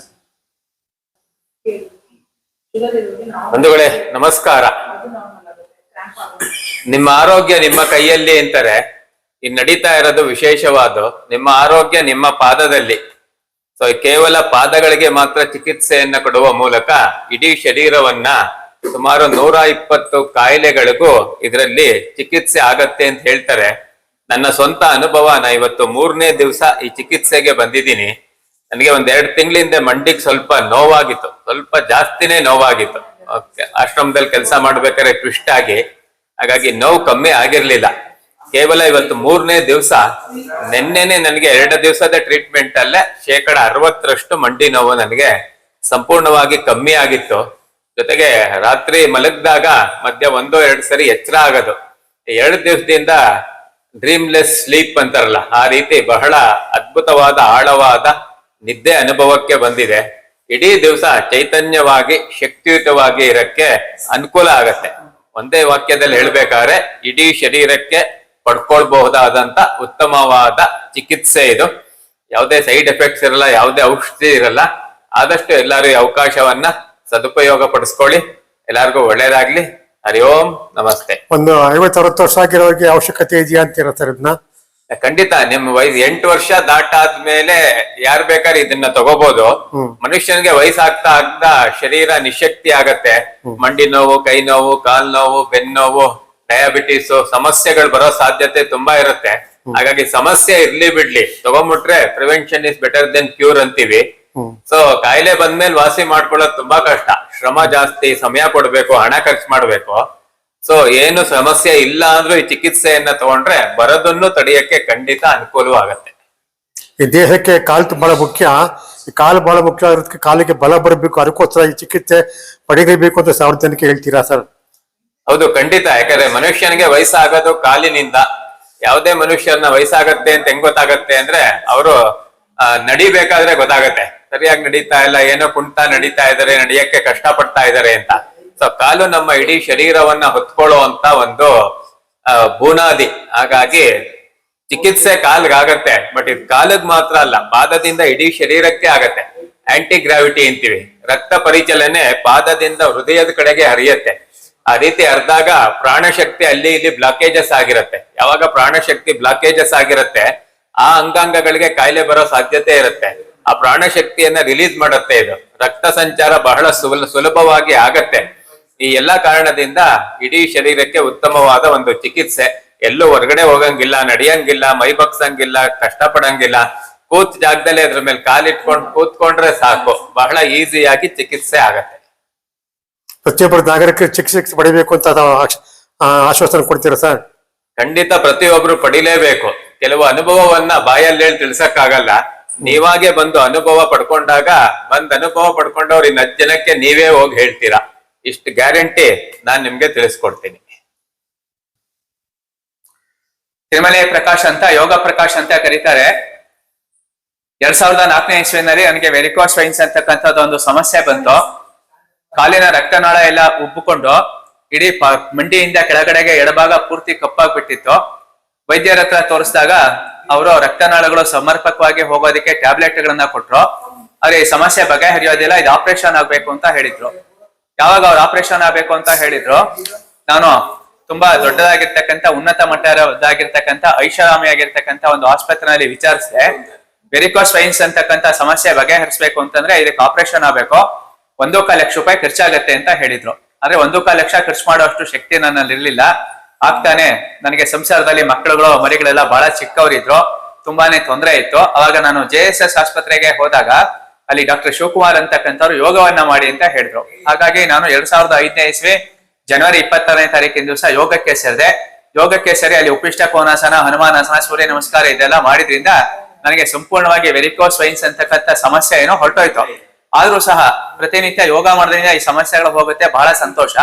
ಬಂಧುಗಳೇ, ನಮಸ್ಕಾರ. ನಿಮ್ಮ ಆರೋಗ್ಯ ನಿಮ್ಮ ಕೈಯಲ್ಲಿ ಅಂತಾರೆ ಈ ನಡೀತಾ ಇರೋದು ವಿಶೇಷವಾದ ನಿಮ್ಮ ಆರೋಗ್ಯ ನಿಮ್ಮ ಪಾದದಲ್ಲಿ. ಸೊ ಕೇವಲ ಪಾದಗಳಿಗೆ ಮಾತ್ರ ಚಿಕಿತ್ಸೆಯನ್ನ ಕೊಡುವ ಮೂಲಕ ಇಡೀ ಶರೀರವನ್ನ ಸುಮಾರು ನೂರ ಇಪ್ಪತ್ತು ಕಾಯಿಲೆಗಳಿಗೂ ಇದರಲ್ಲಿ ಚಿಕಿತ್ಸೆ ಆಗತ್ತೆ ಅಂತ ಹೇಳ್ತಾರೆ. ನನ್ನ ಸ್ವಂತ ಅನುಭವ, ನಾ ಇವತ್ತು ಮೂರನೇ ದಿವಸ ಈ ಚಿಕಿತ್ಸೆಗೆ ಬಂದಿದ್ದೀನಿ. ನನಗೆ ಒಂದ್ ಎರಡು ತಿಂಗಳಿಂದ ಮಂಡಿಗೆ ಸ್ವಲ್ಪ ನೋವಾಗಿತ್ತು. ಸ್ವಲ್ಪ ಜಾಸ್ತಿನೇ ನೋವಾಗಿತ್ತು. ಆಶ್ರಮದಲ್ಲಿ ಕೆಲಸ ಮಾಡ್ಬೇಕಾದ್ರೆ ಟ್ವಿಸ್ಟ್ ಆಗಿ ಹಾಗಾಗಿ ನೋವು ಕಮ್ಮಿ ಆಗಿರ್ಲಿಲ್ಲ. ಕೇವಲ ಇವತ್ತು ಮೂರನೇ ದಿವಸ. ನಿನ್ನೆನೆ ನನಗೆ ಎರಡು ದಿವಸದ ಟ್ರೀಟ್ಮೆಂಟ್ ಅಲ್ಲೇ ಶೇಕಡ ಅರವತ್ತರಷ್ಟು ಮಂಡಿ ನೋವು ನನಗೆ ಸಂಪೂರ್ಣವಾಗಿ ಕಮ್ಮಿ ಆಗಿತ್ತು. ಜೊತೆಗೆ ರಾತ್ರಿ ಮಲಗಿದಾಗ ಮಧ್ಯ ಒಂದೋ ಎರಡು ಸರಿ ಎಚ್ಚರ ಆಗೋದು. ಎರಡು ದಿವಸದಿಂದ ಡ್ರೀಮ್ಲೆಸ್ ಸ್ಲೀಪ್ ಅಂತಾರಲ್ಲ, ಆ ರೀತಿ ಬಹಳ ಅದ್ಭುತವಾದ, ಆಳವಾದ ನಿದ್ದೆ ಅನುಭವಕ್ಕೆ ಬಂದಿದೆ. ಇಡೀ ದಿವಸ ಚೈತನ್ಯವಾಗಿ, ಶಕ್ತಿಯುತವಾಗಿ ಇರಕ್ಕೆ ಅನುಕೂಲ ಆಗತ್ತೆ. ಒಂದೇ ವಾಕ್ಯದಲ್ಲಿ ಹೇಳ್ಬೇಕಾದ್ರೆ, ಇಡೀ ಶರೀರಕ್ಕೆ ಪಡ್ಕೊಳ್ಬಹುದಾದಂತ ಉತ್ತಮವಾದ ಚಿಕಿತ್ಸೆ ಇದು. ಯಾವುದೇ ಸೈಡ್ ಎಫೆಕ್ಟ್ಸ್ ಇರಲ್ಲ ಯಾವುದೇ ಔಷಧಿ ಇರಲ್ಲ. ಆದಷ್ಟು ಎಲ್ಲರೂ ಈ ಅವಕಾಶವನ್ನ ಸದುಪಯೋಗ ಪಡಿಸ್ಕೊಳ್ಳಿ. ಎಲ್ಲರಿಗೂ ಒಳ್ಳೇದಾಗ್ಲಿ. ಹರಿ ಓಂ ನಮಸ್ತೆ. ಒಂದು ಐವತ್ತು ಅರವತ್ತು ವರ್ಷ ಆಗಿರೋರಿಗೆ ಅವಶ್ಯಕತೆ ಇದೆಯಾ ಅಂತ ಸರ್ ಇದನ್ನ? ಖಂಡಿತ ನಿಮ್ ವಯಸ್ಸು ಎಂಟು ವರ್ಷ ದಾಟಾದ್ಮೇಲೆ ಯಾರ್ ಬೇಕಾದ್ರೆ ಇದನ್ನ ತಗೋಬಹುದು ಮನುಷ್ಯನಿಗೆ ವಯಸ್ಸಾಗ್ತಾ ಆಗ್ತಾ ಶರೀರ ನಿಶಕ್ತಿ ಆಗತ್ತೆ. ಮಂಡಿ ನೋವು ಕೈ ನೋವು ಕಾಲ್ ನೋವು ಬೆನ್ನೋವು ಡಯಾಬಿಟಿಸ್ ಸಮಸ್ಯೆಗಳು ಬರೋ ಸಾಧ್ಯತೆ ತುಂಬಾ ಇರುತ್ತೆ. ಹಾಗಾಗಿ ಸಮಸ್ಯೆ ಇರ್ಲಿ ಬಿಡ್ಲಿ. ತಗೊಂಬಿಟ್ರೆ prevention is better than cure ಅಂತೀವಿ. ಸೊ ಕಾಯಿಲೆ ಬಂದ್ಮೇಲೆ ವಾಸಿ ಮಾಡ್ಕೊಳ್ಳೋದು ತುಂಬಾ ಕಷ್ಟ. ಶ್ರಮ ಜಾಸ್ತಿ ಸಮಯ ಕೊಡ್ಬೇಕು ಹಣ ಖರ್ಚು ಮಾಡ್ಬೇಕು. ಸೊ ಏನು ಸಮಸ್ಯೆ ಇಲ್ಲ ಅಂದ್ರೂ ಈ ಚಿಕಿತ್ಸೆಯನ್ನ ತಗೊಂಡ್ರೆ ಬರೋದನ್ನು ತಡೆಯಕ್ಕೆ ಖಂಡಿತ ಅನುಕೂಲವಾಗತ್ತೆ. ಈ ದೇಹಕ್ಕೆ ಕಾಲು ಬಹಳ ಮುಖ್ಯ. ಈ ಕಾಲು ಬಹಳ ಮುಖ್ಯ ಆಗಿರೋದಕ್ಕೆ ಕಾಲಿಗೆ ಬಲ ಬರಬೇಕು. ಅದಕ್ಕೋಸ್ಕರ ಈ ಚಿಕಿತ್ಸೆ ಪಡೆಯಬೇಕು ಅಂತ ಸಾವಿರದ ಜನಕ್ಕೆ ಹೇಳ್ತೀರಾ ಸರ್? ಹೌದು ಖಂಡಿತ. ಯಾಕಂದ್ರೆ ಮನುಷ್ಯನಿಗೆ ವಯಸ್ಸಾಗೋದು ಕಾಲಿನಿಂದ. ಯಾವುದೇ ಮನುಷ್ಯನ ವಯಸ್ಸಾಗತ್ತೆ ಅಂತ ಹೆಂಗ್ ಗೊತ್ತಾಗತ್ತೆ ಅಂದ್ರೆ ಅವರು ನಡಿಬೇಕಾದ್ರೆ ಗೊತ್ತಾಗತ್ತೆ. ಸರಿಯಾಗಿ ನಡೀತಾ ಇಲ್ಲ ಏನೋ ಕುಂಟ ನಡೀತಾ ಇದಾರೆ ನಡೆಯಕ್ಕೆ ಕಷ್ಟ ಪಡ್ತಾ ಇದಾರೆ ಅಂತ. ಸೊ ಕಾಲು ನಮ್ಮ ಇಡೀ ಶರೀರವನ್ನ ಹೊತ್ಕೊಳ್ಳುವಂತ ಒಂದು ಆ, ಬುನಾದಿ. ಹಾಗಾಗಿ ಚಿಕಿತ್ಸೆ ಕಾಲ್ಗಾಗತ್ತೆ ಬಟ್ ಇದು ಕಾಲಗ್ ಮಾತ್ರ ಅಲ್ಲ ಪಾದದಿಂದ ಇಡೀ ಶರೀರಕ್ಕೆ ಆಗತ್ತೆ. ಆಂಟಿ ಗ್ರಾವಿಟಿ ಅಂತೀವಿ. ರಕ್ತ ಪರಿಚಲನೆ ಪಾದದಿಂದ ಹೃದಯದ ಕಡೆಗೆ ಹರಿಯತ್ತೆ. ಆ ರೀತಿ ಪ್ರಾಣ ಪ್ರಾಣಶಕ್ತಿ ಅಲ್ಲಿ ಇಲ್ಲಿ ಬ್ಲಾಕೇಜಸ್ ಆಗಿರುತ್ತೆ. ಯಾವಾಗ ಪ್ರಾಣಶಕ್ತಿ ಬ್ಲಾಕೇಜಸ್ ಆಗಿರುತ್ತೆ, ಆ ಅಂಗಾಂಗಗಳಿಗೆ ಕಾಯಿಲೆ ಬರೋ ಸಾಧ್ಯತೆ ಇರುತ್ತೆ. ಆ ಪ್ರಾಣಶಕ್ತಿಯನ್ನ ರಿಲೀಸ್ ಮಾಡುತ್ತೆ ಇದು. ರಕ್ತ ಸಂಚಾರ ಬಹಳ ಸುಲ- ಸುಲಭವಾಗಿ ಆಗತ್ತೆ. ಈ ಎಲ್ಲಾ ಕಾರಣದಿಂದ ಇಡೀ ಶರೀರಕ್ಕೆ ಉತ್ತಮವಾದ ಒಂದು ಚಿಕಿತ್ಸೆ. ಎಲ್ಲೂ ಹೊರಗಡೆ ಹೋಗಂಗಿಲ್ಲ, ನಡೆಯಂಗಿಲ್ಲ, ಮೈ ಬಗ್ಸಂಗಿಲ್ಲ, ಕಷ್ಟಪಡಂಗಿಲ್ಲ. ಕೂತ್ ಜಾಗದಲ್ಲೇ ಅದ್ರ ಮೇಲೆ ಕಾಲಿಟ್ಕೊಂಡು, ಕೂತ್ಕೊಂಡ್ರೆ ಸಾಕು. ಬಹಳ ಈಸಿಯಾಗಿ ಚಿಕಿತ್ಸೆ ಆಗತ್ತೆ. ಪ್ರತಿಯೊಬ್ಬರು ನಾಗರಿಕರು ಚಿಕಿತ್ಸೆ ಪಡಿಬೇಕು ಅಂತ ಆಶ್ವಾಸನೆ ಕೊಡ್ತೀರಾ ಸರ್? ಖಂಡಿತ ಪ್ರತಿಯೊಬ್ರು ಪಡಿಲೇಬೇಕು. ಕೆಲವು ಅನುಭವವನ್ನ ಬಾಯಲ್ಲಿ ಹೇಳಿ ತಿಳ್ಸಕ್ಕಾಗಲ್ಲ. ನೀವಾಗೆ ಬಂದು ಅನುಭವ ಪಡ್ಕೊಂಡಾಗ ಬಂದ್ ಅನುಭವ ಪಡ್ಕೊಂಡವ್ರು ಇನ್ನ ಜನಕ್ಕೆ ನೀವೇ ಹೋಗಿ ಹೇಳ್ತೀರಾ. ಇಷ್ಟು ಗ್ಯಾರಂಟಿ ನಾನ್ ನಿಮ್ಗೆ ತಿಳಿಸ್ಕೊಡ್ತೀನಿ. ತಿರುಮಲೆ ಪ್ರಕಾಶ್ ಅಂತ, ಯೋಗ ಪ್ರಕಾಶ್ ಅಂತ ಕರೀತಾರೆ. ಎರಡ್ ಸಾವಿರದ ನಾಲ್ಕನೇ ಇಸ್ವಿನಲ್ಲಿ ನನಗೆ ವೆರಿಕೋಸ್ ವೈನ್ಸ್ ಅಂತಕ್ಕಂಥದ್ದು ಒಂದು ಸಮಸ್ಯೆ ಬಂತು. ಕಾಲಿನ ರಕ್ತನಾಳ ಎಲ್ಲ ಉಬ್ಬಿಕೊಂಡು ಇಡೀ ಮಂಡಿಯಿಂದ ಕೆಳಗಡೆಗೆ ಎಡಭಾಗ ಪೂರ್ತಿ ಕಪ್ಪಾಗ್ಬಿಟ್ಟಿತ್ತು. ವೈದ್ಯರ ಹತ್ರ ತೋರಿಸಿದಾಗ ಅವರು ರಕ್ತನಾಳಗಳು ಸಮರ್ಪಕವಾಗಿ ಹೋಗೋದಕ್ಕೆ ಟ್ಯಾಬ್ಲೆಟ್ ಗಳನ್ನ ಕೊಟ್ರು. ಆದ್ರೆ ಈ ಸಮಸ್ಯೆ ಬಗೆಹರಿಯೋದಿಲ್ಲ, ಇದು ಆಪರೇಷನ್ ಆಗ್ಬೇಕು ಅಂತ ಹೇಳಿದ್ರು. ಯಾವಾಗ ಅವ್ರು ಆಪರೇಷನ್ ಆಗ್ಬೇಕು ಅಂತ ಹೇಳಿದ್ರು, ನಾನು ತುಂಬಾ ದೊಡ್ಡದಾಗಿರ್ತಕ್ಕಂಥ, ಉನ್ನತ ಮಟ್ಟದಾಗಿರ್ತಕ್ಕಂಥ ಐಷಾರಾಮಿಯಾಗಿರ್ತಕ್ಕಂಥ ಒಂದು ಆಸ್ಪತ್ರೆಯಲ್ಲಿ ವಿಚಾರಿಸಿದೆ. ವೆರಿಕೋಸ್ ವೈನ್ಸ್ ಅಂತಕ್ಕಂಥ ಸಮಸ್ಯೆ ಬಗೆಹರಿಸಬೇಕು ಅಂತಂದ್ರೆ ಇದಕ್ಕೆ ಆಪರೇಷನ್ ಆಗ್ಬೇಕು. ಒಂದು ಕಾಲ್ ಲಕ್ಷ ರೂಪಾಯಿ ಖರ್ಚಾಗತ್ತೆ ಅಂತ ಹೇಳಿದ್ರು. ಆದ್ರೆ ಒಂದು ಕಾಲ ಲಕ್ಷ ಖರ್ಚು ಮಾಡುವಷ್ಟು ಶಕ್ತಿ ನನ್ನಲ್ಲಿ ಇರ್ಲಿಲ್ಲ. ಆಗ್ತಾನೆ, ನನಗೆ ಸಂಸಾರದಲ್ಲಿ ಮಕ್ಕಳುಗಳು, ಮರಿಗಳೆಲ್ಲ ಬಹಳ ಚಿಕ್ಕವರಿದ್ರು. ತುಂಬಾನೇ ತೊಂದರೆ ಇತ್ತು. ಅವಾಗ ನಾನು ಜೆ ಎಸ್ ಎಸ್ ಆಸ್ಪತ್ರೆಗೆ ಹೋದಾಗ ಅಲ್ಲಿ ಡಾಕ್ಟರ್ ಶಿವಕುಮಾರ್ ಅಂತಕ್ಕಂಥವ್ರು ಯೋಗವನ್ನ ಮಾಡಿ ಅಂತ ಹೇಳಿದ್ರು. ಹಾಗಾಗಿ ನಾನು ಎರಡ್ ಸಾವಿರದ ಐದನೇ ಇಸ್ವಿ ಜನವರಿ ಇಪ್ಪತ್ತಾರನೇ ತಾರೀಕಿನ ದಿವಸ ಯೋಗಕ್ಕೆ ಸೇರಿದೆ. ಯೋಗಕ್ಕೆ ಸೇರಿ ಅಲ್ಲಿ ಉಪಿಷ್ಟ, ಕೋನಾಸನ, ಹನುಮಾನಾಸನ, ಸೂರ್ಯ ನಮಸ್ಕಾರ ಇದೆಲ್ಲ ಮಾಡಿದ್ರಿಂದ ನನಗೆ ಸಂಪೂರ್ಣವಾಗಿ ವೆರಿಕೋಸ್ ವೈನ್ಸ್ ಅಂತಕ್ಕಂಥ ಸಮಸ್ಯೆ ಏನೋ ಹೊರಟೋಯ್ತು. ಆದ್ರೂ ಸಹ ಪ್ರತಿನಿತ್ಯ ಯೋಗ ಮಾಡೋದ್ರಿಂದ ಈ ಸಮಸ್ಯೆಗಳು ಹೋಗುತ್ತೆ, ಬಹಳ ಸಂತೋಷ.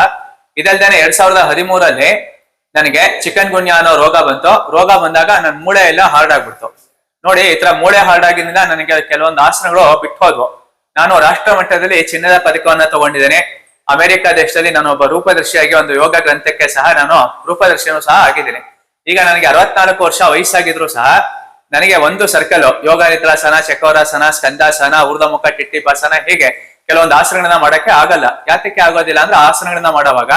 ಇದಲ್ದೇನೆ ಎರಡ್ ಸಾವಿರದ ಹದಿಮೂರಲ್ಲಿ ನನಗೆ ಚಿಕನ್ ಗುಣ್ಯ ಅನ್ನೋ ರೋಗ ಬಂತು. ರೋಗ ಬಂದಾಗ ನನ್ನ ಮೂಳೆ ಎಲ್ಲ ಹಾರ್ಡ್ ಆಗ್ಬಿಡ್ತು. ನೋಡಿ, ಈ ತರ ಮೂಳೆ ಹಾರ್ಡ್ ಆಗಿದ್ದರಿಂದ ನನಗೆ ಕೆಲವೊಂದು ಆಸನಗಳು ಬಿಟ್ಟು ಹೋದ್ವು. ನಾನು ರಾಷ್ಟ್ರ ಮಟ್ಟದಲ್ಲಿ ಚಿನ್ನದ ಪದಕವನ್ನ ತಗೊಂಡಿದ್ದೇನೆ. ಅಮೆರಿಕ ದೇಶದಲ್ಲಿ ನಾನು ಒಬ್ಬ ರೂಪದರ್ಶಿಯಾಗಿ ಒಂದು ಯೋಗ ಗ್ರಂಥಕ್ಕೆ ಸಹ ನಾನು ರೂಪದರ್ಶಿಯನ್ನು ಸಹ ಆಗಿದ್ದೀನಿ. ಈಗ ನನಗೆ ಅರವತ್ನಾಲ್ಕು ವರ್ಷ ವಯಸ್ಸಾಗಿದ್ರು ಸಹ ನನಗೆ ಒಂದು ಸರ್ಕಲ್ ಯೋಗ ನಿದ್ರಾಸನ ಚಕೋರಾಸನ ಸ್ಕಂದಾಸನ ಊರ್ಧಮುಖ ಟಿಟ್ಟಿಪಾಸನ, ಹೀಗೆ ಕೆಲವೊಂದು ಆಸನಗಳನ್ನ ಮಾಡಕ್ಕೆ ಆಗಲ್ಲ. ಯಾತಕ್ಕೆ ಆಗೋದಿಲ್ಲ ಅಂದ್ರೆ ಆಸನಗಳನ್ನ ಮಾಡುವಾಗ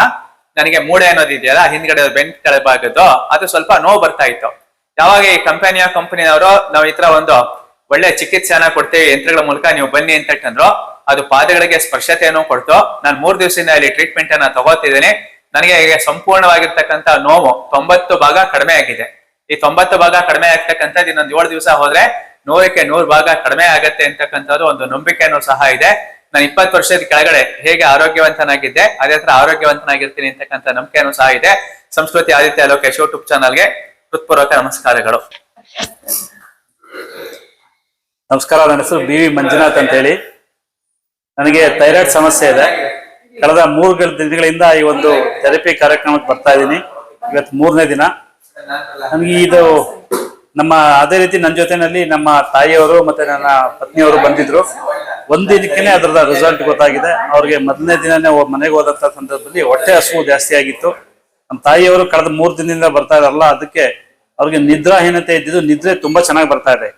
ನನಗೆ ಮೂಳೆ ಅನ್ನೋದು ಇದೆಯಲ್ಲ, ಹಿಂದ್ಗಡೆ ಬೆಂಟ್ ಕೆಳಭಾಗದ್ದು, ಅದು ಸ್ವಲ್ಪ ನೋವು ಬರ್ತಾ ಇತ್ತು. ಯಾವಾಗ ಈ ಕಂಪನಿಯ ಕಂಪನಿಯವರು ನಾವು ಈ ತರ ಒಂದು ಒಳ್ಳೆ ಚಿಕಿತ್ಸೆಯನ್ನ ಕೊಡ್ತೇವೆ ಯಂತ್ರಗಳ ಮೂಲಕ ನೀವು ಬನ್ನಿ ಅಂತ ಹೇಳ್ತಂದ್ರು ಅದು ಪಾದಗಳಿಗೆ ಸ್ಪರ್ಶತೆಯನ್ನು ಕೊಡ್ತು. ನಾನು ಮೂರ್ ದಿವಸದಿಂದ ಇಲ್ಲಿ ಟ್ರೀಟ್ಮೆಂಟ್ ಅನ್ನ ತಗೋತಿದ್ದೀನಿ. ನನಗೆ ಸಂಪೂರ್ಣವಾಗಿರ್ತಕ್ಕಂತ ನೋವು ತೊಂಬತ್ತು ಭಾಗ ಕಡಿಮೆ ಆಗಿದೆ. ಈ ತೊಂಬತ್ತು ಭಾಗ ಕಡಿಮೆ ಆಗ್ತಕ್ಕಂಥದ್ದು ಇನ್ನೊಂದು ಏಳು ದಿವಸ ಹೋದ್ರೆ ನೂರಕ್ಕೆ ನೂರು ಭಾಗ ಕಡಿಮೆ ಆಗತ್ತೆ ಅಂತಕ್ಕಂಥದ್ದು ಒಂದು ನಂಬಿಕೆನೂ ಸಹ ಇದೆ. ನಾನು ಇಪ್ಪತ್ತು ವರ್ಷದ ಕೆಳಗಡೆ ಹೇಗೆ ಆರೋಗ್ಯವಂತನಾಗಿದ್ದೆ, ಅದೇ ತರ ಆರೋಗ್ಯವಂತನಾಗಿರ್ತೀನಿ ಅಂತಕ್ಕಂಥ ನಂಬಿಕೆನೂ ಸಹ ಇದೆ. ಸಂಸ್ಕೃತಿ ಆದಿತ್ಯ ಲೋಕೇಶ್ ಯೂಟ್ಯೂಬ್ ಚಾನಲ್ಗೆ ಹೃತ್ಪೂರ್ವಕ ನಮಸ್ಕಾರಗಳು. ನಮಸ್ಕಾರ, ನನ್ನ ಹೆಸರು ಬಿ ವಿ ಮಂಜುನಾಥ್ ಅಂತ ಹೇಳಿ ನನಗೆ ಥೈರಾಯ್ಡ್ ಸಮಸ್ಯೆ ಇದೆ. ಕಳೆದ ಮೂರು ದಿನಗಳಿಂದ ಈ ಒಂದು ಥೆರಪಿ ಕಾರ್ಯಕ್ರಮಕ್ಕೆ ಬರ್ತಾ ಇದ್ದೀನಿ. ಇವತ್ತು ಮೂರನೇ ದಿನ. ನನಗೆ ಇದು ನಮ್ಮ, ಅದೇ ರೀತಿ ನನ್ನ ಜೊತೆನಲ್ಲಿ ನಮ್ಮ ತಾಯಿಯವರು ಮತ್ತೆ ನನ್ನ ಪತ್ನಿಯವರು ಬಂದಿದ್ರು. ಒಂದು ದಿನಕ್ಕೆ ಅದರದ ರಿಸಲ್ಟ್ ಗೊತ್ತಾಗಿದೆ. ಅವ್ರಿಗೆ ಮೊದಲನೇ ದಿನನೇ ಮನೆಗೆ ಹೋದಂತ ಸಂದರ್ಭದಲ್ಲಿ ಹೊಟ್ಟೆ ಹಸುವು ಜಾಸ್ತಿ ಆಗಿತ್ತು. ನಮ್ಮ ತಾಯಿಯವರು ಕಳೆದ ಮೂರು ದಿನದಿಂದ ಬರ್ತಾ ಇದಾರಲ್ಲ, ಅದಕ್ಕೆ ಅವ್ರಿಗೆ ನಿದ್ರಾಹೀನತೆ ಇದ್ದಿದ್ದು ನಿದ್ರೆ ತುಂಬಾ ಚೆನ್ನಾಗಿ ಬರ್ತಾ ಇದೆ.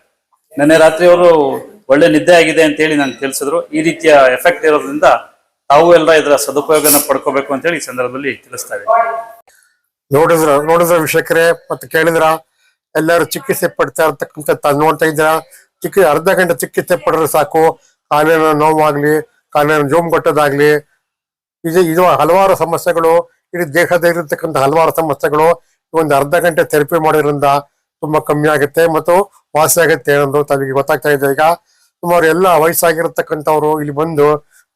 ನಿನ್ನೆ ರಾತ್ರಿ ಅವರು ಒಳ್ಳೆ ನಿದ್ದೆ ಆಗಿದೆ ಅಂತ ಹೇಳಿ ನಾನು ತಿಳಿಸಿದ್ರು. ಈ ರೀತಿಯ ಎಫೆಕ್ಟ್ ಇರೋದ್ರಿಂದ ತಾವು ಎಲ್ಲ ಇದರ ಸದುಪಯೋಗನ ಪಡ್ಕೋಬೇಕು ಅಂತ ಹೇಳಿ ಈ ಸಂದರ್ಭದಲ್ಲಿ ತಿಳಿಸ್ತಾ ನೋಡಿದ್ರ ನೋಡಿದ್ರ ವೀಕ್ಷಕರೇ, ಮತ್ತೆ ಕೇಳಿದ್ರ, ಎಲ್ಲರೂ ಚಿಕಿತ್ಸೆ ಪಡ್ತಾ ಇರ್ತಕ್ಕಂಥ ನೋಡ್ತಾ ಇದ್ರ ಚಿಕ್ಕ ಅರ್ಧ ಗಂಟೆ ಚಿಕಿತ್ಸೆ ಪಡೆದ್ರೆ ಸಾಕು. ಕಾಲಿನ ನೋವಾಗ್ಲಿ, ಕಾಲಿನ ಜೋಮ್ ಕೊಟ್ಟದಾಗ್ಲಿ. ಇದು ಇದು ಹಲವಾರು ಸಮಸ್ಯೆಗಳು, ಇಡೀ ದೇಹದಲ್ಲಿರ್ತಕ್ಕಂಥ ಹಲವಾರು ಸಮಸ್ಯೆಗಳು. ಒಂದು ಅರ್ಧ ಗಂಟೆ ಥೆರಪಿ ಮಾಡೋದ್ರಿಂದ ತುಂಬಾ ಕಮ್ಮಿ ಆಗುತ್ತೆ ಮತ್ತು ವಾಸಿ ಆಗುತ್ತೆ ಅನ್ನೋದು ತಮಗೆ ಗೊತ್ತಾಗ್ತಾ ಇದೆ. ಈಗ ಸುಮಾರು ಎಲ್ಲ ವಯಸ್ಸಾಗಿರ್ತಕ್ಕಂಥವ್ರು ಇಲ್ಲಿ ಬಂದು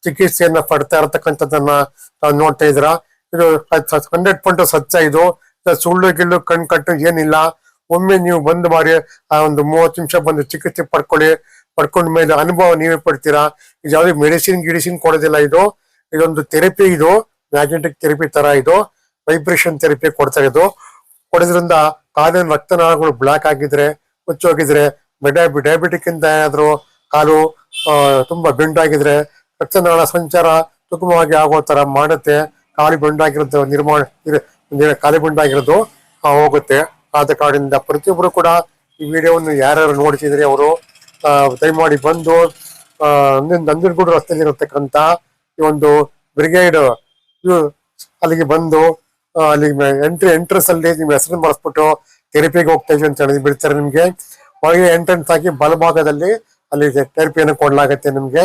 ಚಿಕಿತ್ಸೆಯನ್ನ ಪಡ್ತಾ ಇರತಕ್ಕಂಥದ್ದನ್ನ ನೋಡ್ತಾ ಇದ್ರ ಇದು ಹಂಡ್ರೆಡ್ ಪರ್ಸೆಂಟ್ ಸತ್ಯ ಇದು. ಸುಳ್ಳು ಗಿಳ್ಳು ಕಣ್ ಕಟ್ಟು ಏನಿಲ್ಲ. ಒಮ್ಮೆ ನೀವು ಬಂದು ಮಾಡಿ, ಆ ಒಂದು ಮೂವತ್ತು ನಿಮಿಷ ಬಂದು ಚಿಕಿತ್ಸೆ ಪಡ್ಕೊಳ್ಳಿ. ಪಡ್ಕೊಂಡ ಮೇಲೆ ಅನುಭವ ನೀವೇ ಪಡ್ತೀರಾ? ಇದು ಯಾವುದೇ ಮೆಡಿಸಿನ್ ಗಿಡಿಸಿನ್ ಕೊಡೋದಿಲ್ಲ ಇದು. ಇದೊಂದು ಥೆರಪಿ ಇದು. ಮ್ಯಾಗ್ನೆಟಿಕ್ ಥೆರಪಿ ತರ ಇದು. ವೈಬ್ರೇಷನ್ ಥೆರಪಿ ಕೊಡ್ತಾರೆ ಇದು ಕೊಡೋದ್ರಿಂದ ಕಾಲಿನ ರಕ್ತನಾಳಗಳು ಬ್ಲಾಕ್ ಆಗಿದ್ರೆ ಮುಚ್ಚೋಗಿದ್ರೆ ಡಯಾಬಿಟಿಕ್ ಇಂದ ಏನಾದ್ರು ಕಾಲು ತುಂಬಾ ಬೆಂಡಾಗಿದ್ರೆ ರಕ್ತನಾಳ ಸಂಚಾರ ಸುಗಮವಾಗಿ ಆಗೋ ತರ ಮಾಡುತ್ತೆ. ಖಾಲಿ ಬಂಡಾಗಿರೋದು ನಿರ್ಮಾಣ ಖಾಲಿ ಬಂಡಾಗಿರೋದು ಹೋಗುತ್ತೆ. ಆದ ಕಾರಣದಿಂದ ಪ್ರತಿಯೊಬ್ಬರು ಕೂಡ ಈ ವಿಡಿಯೋವನ್ನು ಯಾರ್ಯಾರು ನೋಡ್ತಿದ್ರೆ ಅವರು ದಯಮಾಡಿ ಬಂದು ನಂಜನಗೂಡು ರಸ್ತೆಯಲ್ಲಿ ಇರತಕ್ಕಂತ ಈ ಒಂದು ಬ್ರಿಗೇಡ್ ಅಲ್ಲಿಗೆ ಬಂದು ಅಲ್ಲಿ ಎಂಟ್ರಿ ಎಂಟ್ರೆನ್ಸ್ ಅಲ್ಲಿ ನಿಮ್ಮ ಹೆಸರು ಮಾಡಿಸ್ಬಿಟ್ಟು ಥೆರಪಿಗೆ ಹೋಗ್ತಾ ಇದ್ವಿ ಅಂತ ಹೇಳಿ ಬಿಡ್ತಾರೆ ನಿಮ್ಗೆ. ಒಳಗೆ ಎಂಟ್ರೆನ್ಸ್ ಆಗಿ ಬಲಭಾಗದಲ್ಲಿ ಅಲ್ಲಿ ಥೆರಪಿಯನ್ನು ಕೊಡಲಾಗುತ್ತೆ ನಿಮ್ಗೆ.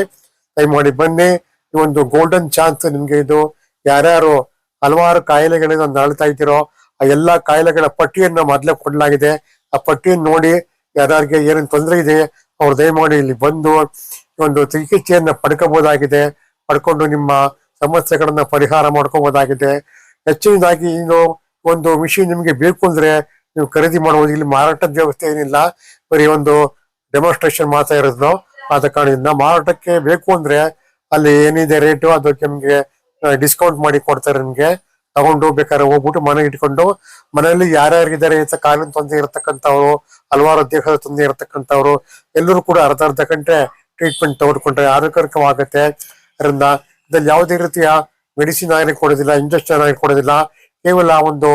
ದಯಮಾಡಿ ಬನ್ನಿ. ಈ ಒಂದು ಗೋಲ್ಡನ್ ಚಾನ್ಸ್ ನಿಮ್ಗೆ ಇದು ಯಾರ್ಯಾರು ಹಲವಾರು ಕಾಯಿಲೆಗಳಿಂದ ನಳ್ತಾ ಇದ್ದೀರೋ, ಆ ಎಲ್ಲಾ ಕಾಯಿಲೆಗಳ ಪಟ್ಟಿಯನ್ನ ಮೊದಲೇ ಕೊಡಲಾಗಿದೆ. ಆ ಪಟ್ಟಿಯನ್ನು ನೋಡಿ ಯಾರ್ಯಾರಿಗೆ ಏನೇನು ತೊಂದರೆ ಇದೆ, ಅವ್ರು ದಯಮಾಡಿ ಇಲ್ಲಿ ಬಂದು ಒಂದು ಚಿಕಿತ್ಸೆಯನ್ನ ಪಡ್ಕೋಬಹುದಾಗಿದೆ. ಪಡ್ಕೊಂಡು ನಿಮ್ಮ ಸಮಸ್ಯೆಗಳನ್ನ ಪರಿಹಾರ ಮಾಡ್ಕೋಬಹುದಾಗಿದೆ. ಹೆಚ್ಚಿನದಾಗಿ ಇನ್ನು ಒಂದು ಮಿಷಿನ್ ನಿಮ್ಗೆ ಬೇಕು ಅಂದ್ರೆ ನೀವು ಖರೀದಿ ಮಾಡಬಹುದು ಇಲ್ಲಿ ಮಾರಾಟದ ವ್ಯವಸ್ಥೆ ಏನಿಲ್ಲ. ಬರೀ ಒಂದು ಡೆಮಾನ್ಸ್ಟ್ರೇಷನ್ ಮಾತ್ರ ಇರೋದು. ಆದ ಕಾರಣದಿಂದ ಮಾರಾಟಕ್ಕೆ ಬೇಕು ಅಂದ್ರೆ ಅಲ್ಲಿ ಏನಿದೆ ರೇಟು ಅದಕ್ಕೆ ನಿಮ್ಗೆ ಡಿಸ್ಕೌಂಟ್ ಮಾಡಿ ಕೊಡ್ತಾರೆ ನಿಮ್ಗೆ. ತಗೊಂಡು ಬೇಕಾದ್ರೆ ಹೋಗ್ಬಿಟ್ಟು ಮನೆಗೆ ಇಟ್ಕೊಂಡು, ಮನೆಯಲ್ಲಿ ಯಾರ್ಯಾರಿದ್ದಾರೆ ಅಂತ ಕಾಲಿನ ತೊಂದರೆ ಇರತಕ್ಕಂಥವ್ರು, ಹಲವಾರು ದೇಹದ ತೊಂದರೆ ಇರತಕ್ಕಂಥವ್ರು, ಎಲ್ಲರೂ ಕೂಡ ಅರ್ಧ ಅರ್ಧ ಗಂಟೆ ಟ್ರೀಟ್ಮೆಂಟ್ ತಗೊಂಡ್ಕೊಂಡ್ರೆ ಆರೋಗ್ಯಕರವಾಗುತ್ತೆ. ಅದರಿಂದ ಇದ್ರಲ್ಲಿ ಯಾವುದೇ ರೀತಿಯ ಮೆಡಿಸಿನ್ ಆಗಲಿ ಕೊಡೋದಿಲ್ಲ ಇಂಜೆಕ್ಷನ್ ಆಗಿ ಕೊಡೋದಿಲ್ಲ. ಕೇವಲ ಒಂದು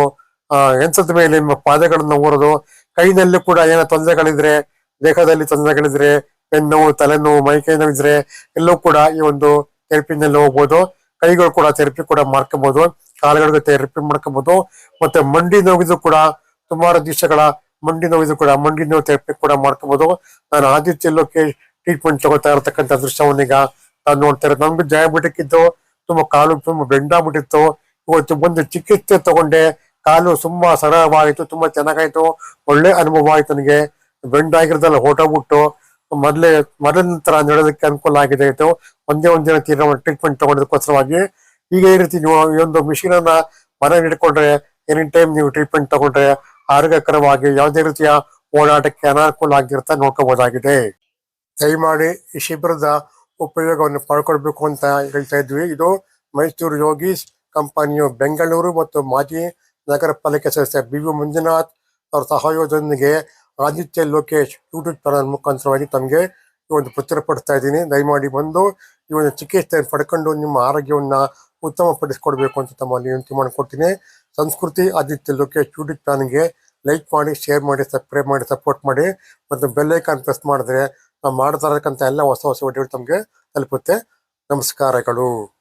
ಯಂತ್ರದ ಮೇಲೆ ನಿಮ್ಮ ಪಾದಗಳನ್ನು ಊರೋದು ಕೈನಲ್ಲಿ ಕೂಡ ಏನೋ ತೊಂದರೆಗಳಿದ್ರೆ, ದೇಹದಲ್ಲಿ ತೊಂದರೆಗಳಿದ್ರೆ, ಬೆನ್ನು, ತಲೆನೋವು, ಮೈಕೈ ನೋವಿದ್ರೆ ಎಲ್ಲವೂ ಕೂಡ ಈ ಒಂದು ಥೆರಪಿನಲ್ಲಿ ಹೋಗ್ಬೋದು. ಕೈಗಳು ಕೂಡ ಥೆರಪಿ ಕೂಡ ಮಾಡ್ಕೋಬಹುದು ಕಾಲುಗಳಿಗೆ ಥೆರಪಿ ಮಾಡ್ಕೋಬಹುದು ಮತ್ತೆ ಮಂಡಿ ನೋವಿದು ಕೂಡ ಸುಮಾರು ದಿವಸಗಳ ಮಂಡಿ ನೋವಿದು ಕೂಡ ಮಂಡಿ ನೋವು ಥೆರಪಿ ಕೂಡ ಮಾಡ್ಕೋಬಹುದು ನಾನು ಆದಿತ್ಯ ಲೋಕೆ ಟ್ರೀಟ್ಮೆಂಟ್ ತಗೋತಾ ಇರತಕ್ಕಂಥ ದೃಶ್ಯವನ್ನೀಗ ನಾನು ನೋಡ್ತಾ ಇರೋದು. ನಮ್ಗೆ ಡಯಾಬಿಟಿಕ್ ಇದ್ದು ತುಂಬಾ ಕಾಲು ತುಂಬಾ ಬೆಂಡಾಗ್ಬಿಟ್ಟಿತ್ತು. ಇವತ್ತು ಬಂದು ಚಿಕಿತ್ಸೆ ತಗೊಂಡೆ. ಕಾಲು ತುಂಬಾ ಸರಳವಾಯಿತು, ತುಂಬಾ ಚೆನ್ನಾಗಾಯ್ತು. ಒಳ್ಳೆ ಅನುಭವ ಆಯ್ತು ನನಗೆ. ಬೆಂಡಾಗಿರೋದೆಲ್ಲ ಹೊಟ್ಟೋಗ್ಬಿಟ್ಟು ಮೊದ್ಲೇ, ಮೊದಲಿನ ತರ ನಡೆಯೋದಕ್ಕೆ ಅನುಕೂಲ ಆಗಿದೆ. ಒಂದೇ ಒಂದ್ ದಿನ ತೀರ ಟ್ರೀಟ್ಮೆಂಟ್ ತಗೊಂಡಿದ್ದಕ್ಕೋಸ್ಕರವಾಗಿ. ಈಗ ಈ ರೀತಿ ನೀವು ಈ ಒಂದು ಮಿಷಿನ್ ಅನ್ನ ಮನೆಗೆ ಇಟ್ಕೊಂಡ್ರೆ ಎನಿ ಟೈಮ್ ನೀವು ಟ್ರೀಟ್ಮೆಂಟ್ ತಗೊಂಡ್ರೆ ಆರೋಗ್ಯಕರವಾಗಿ ಯಾವುದೇ ರೀತಿಯ ಓಡಾಟಕ್ಕೆ ಅನಾನುಕೂಲ ಆಗಿರ್ತಾ ನೋಡ್ಕೋಬಹುದಾಗಿದೆ ದಯಮಾಡಿ ಈ ಶಿಬಿರದ ಉಪಯೋಗವನ್ನು ಪಡ್ಕೊಳ್ಬೇಕು ಅಂತ ಹೇಳ್ತಾ ಇದ್ವಿ. ಇದು ಮೈಸೂರು ಯೋಗೀಸ್ ಕಂಪನಿಯು ಬೆಂಗಳೂರು ಮತ್ತು ಮಾಜಿ ನಗರ ಪಾಲಿಕೆ ಸದಸ್ಯ ಬಿ ವಿ ಮಂಜುನಾಥ್ ಅವರ ಸಹಯೋಗದೊಂದಿಗೆ ಆದಿತ್ಯ ಲೋಕೇಶ್ ಯೂಟ್ಯೂಬ್ ಚಾನಲ್ ಮುಖಾಂತರವಾಗಿ ತಮಗೆ ಈ ಒಂದು ಪಡ್ತಾ ಇದ್ದೀನಿ. ದಯಮಾಡಿ ಬಂದು ಈ ಒಂದು ಚಿಕಿತ್ಸೆ ಪಡ್ಕೊಂಡು ನಿಮ್ಮ ಆರೋಗ್ಯವನ್ನ ಉತ್ತಮಪಡಿಸ್ಕೊಡ್ಬೇಕು ಅಂತ ತಮ್ಮಲ್ಲಿ ವಿನಂತಿ ಮಾಡಿಕೊಡ್ತೀನಿ. ಸಂಸ್ಕೃತಿ ಆದಿತ್ಯ ಲೋಕೇಶ್ ಯೂಟ್ಯೂಬ್ ಚಾನಲ್ಗೆ ಲೈಕ್ ಮಾಡಿ ಶೇರ್ ಮಾಡಿ ಸಬ್ಸ್ಕ್ರೈಬ್ ಮಾಡಿ ಸಪೋರ್ಟ್ ಮಾಡಿ ಮತ್ತು ಬೆಲ್ಲೈಕಾನ್ ಪ್ರೆಸ್ ಮಾಡಿದ್ರೆ ನಾವು ಮಾಡ್ತಾ ಇರತಕ್ಕಂಥ ಎಲ್ಲ ಹೊಸ ಹೊಸ ವಿಡಿಯೋ ತಮಗೆ ತಲುಪುತ್ತೆ. ನಮಸ್ಕಾರಗಳು.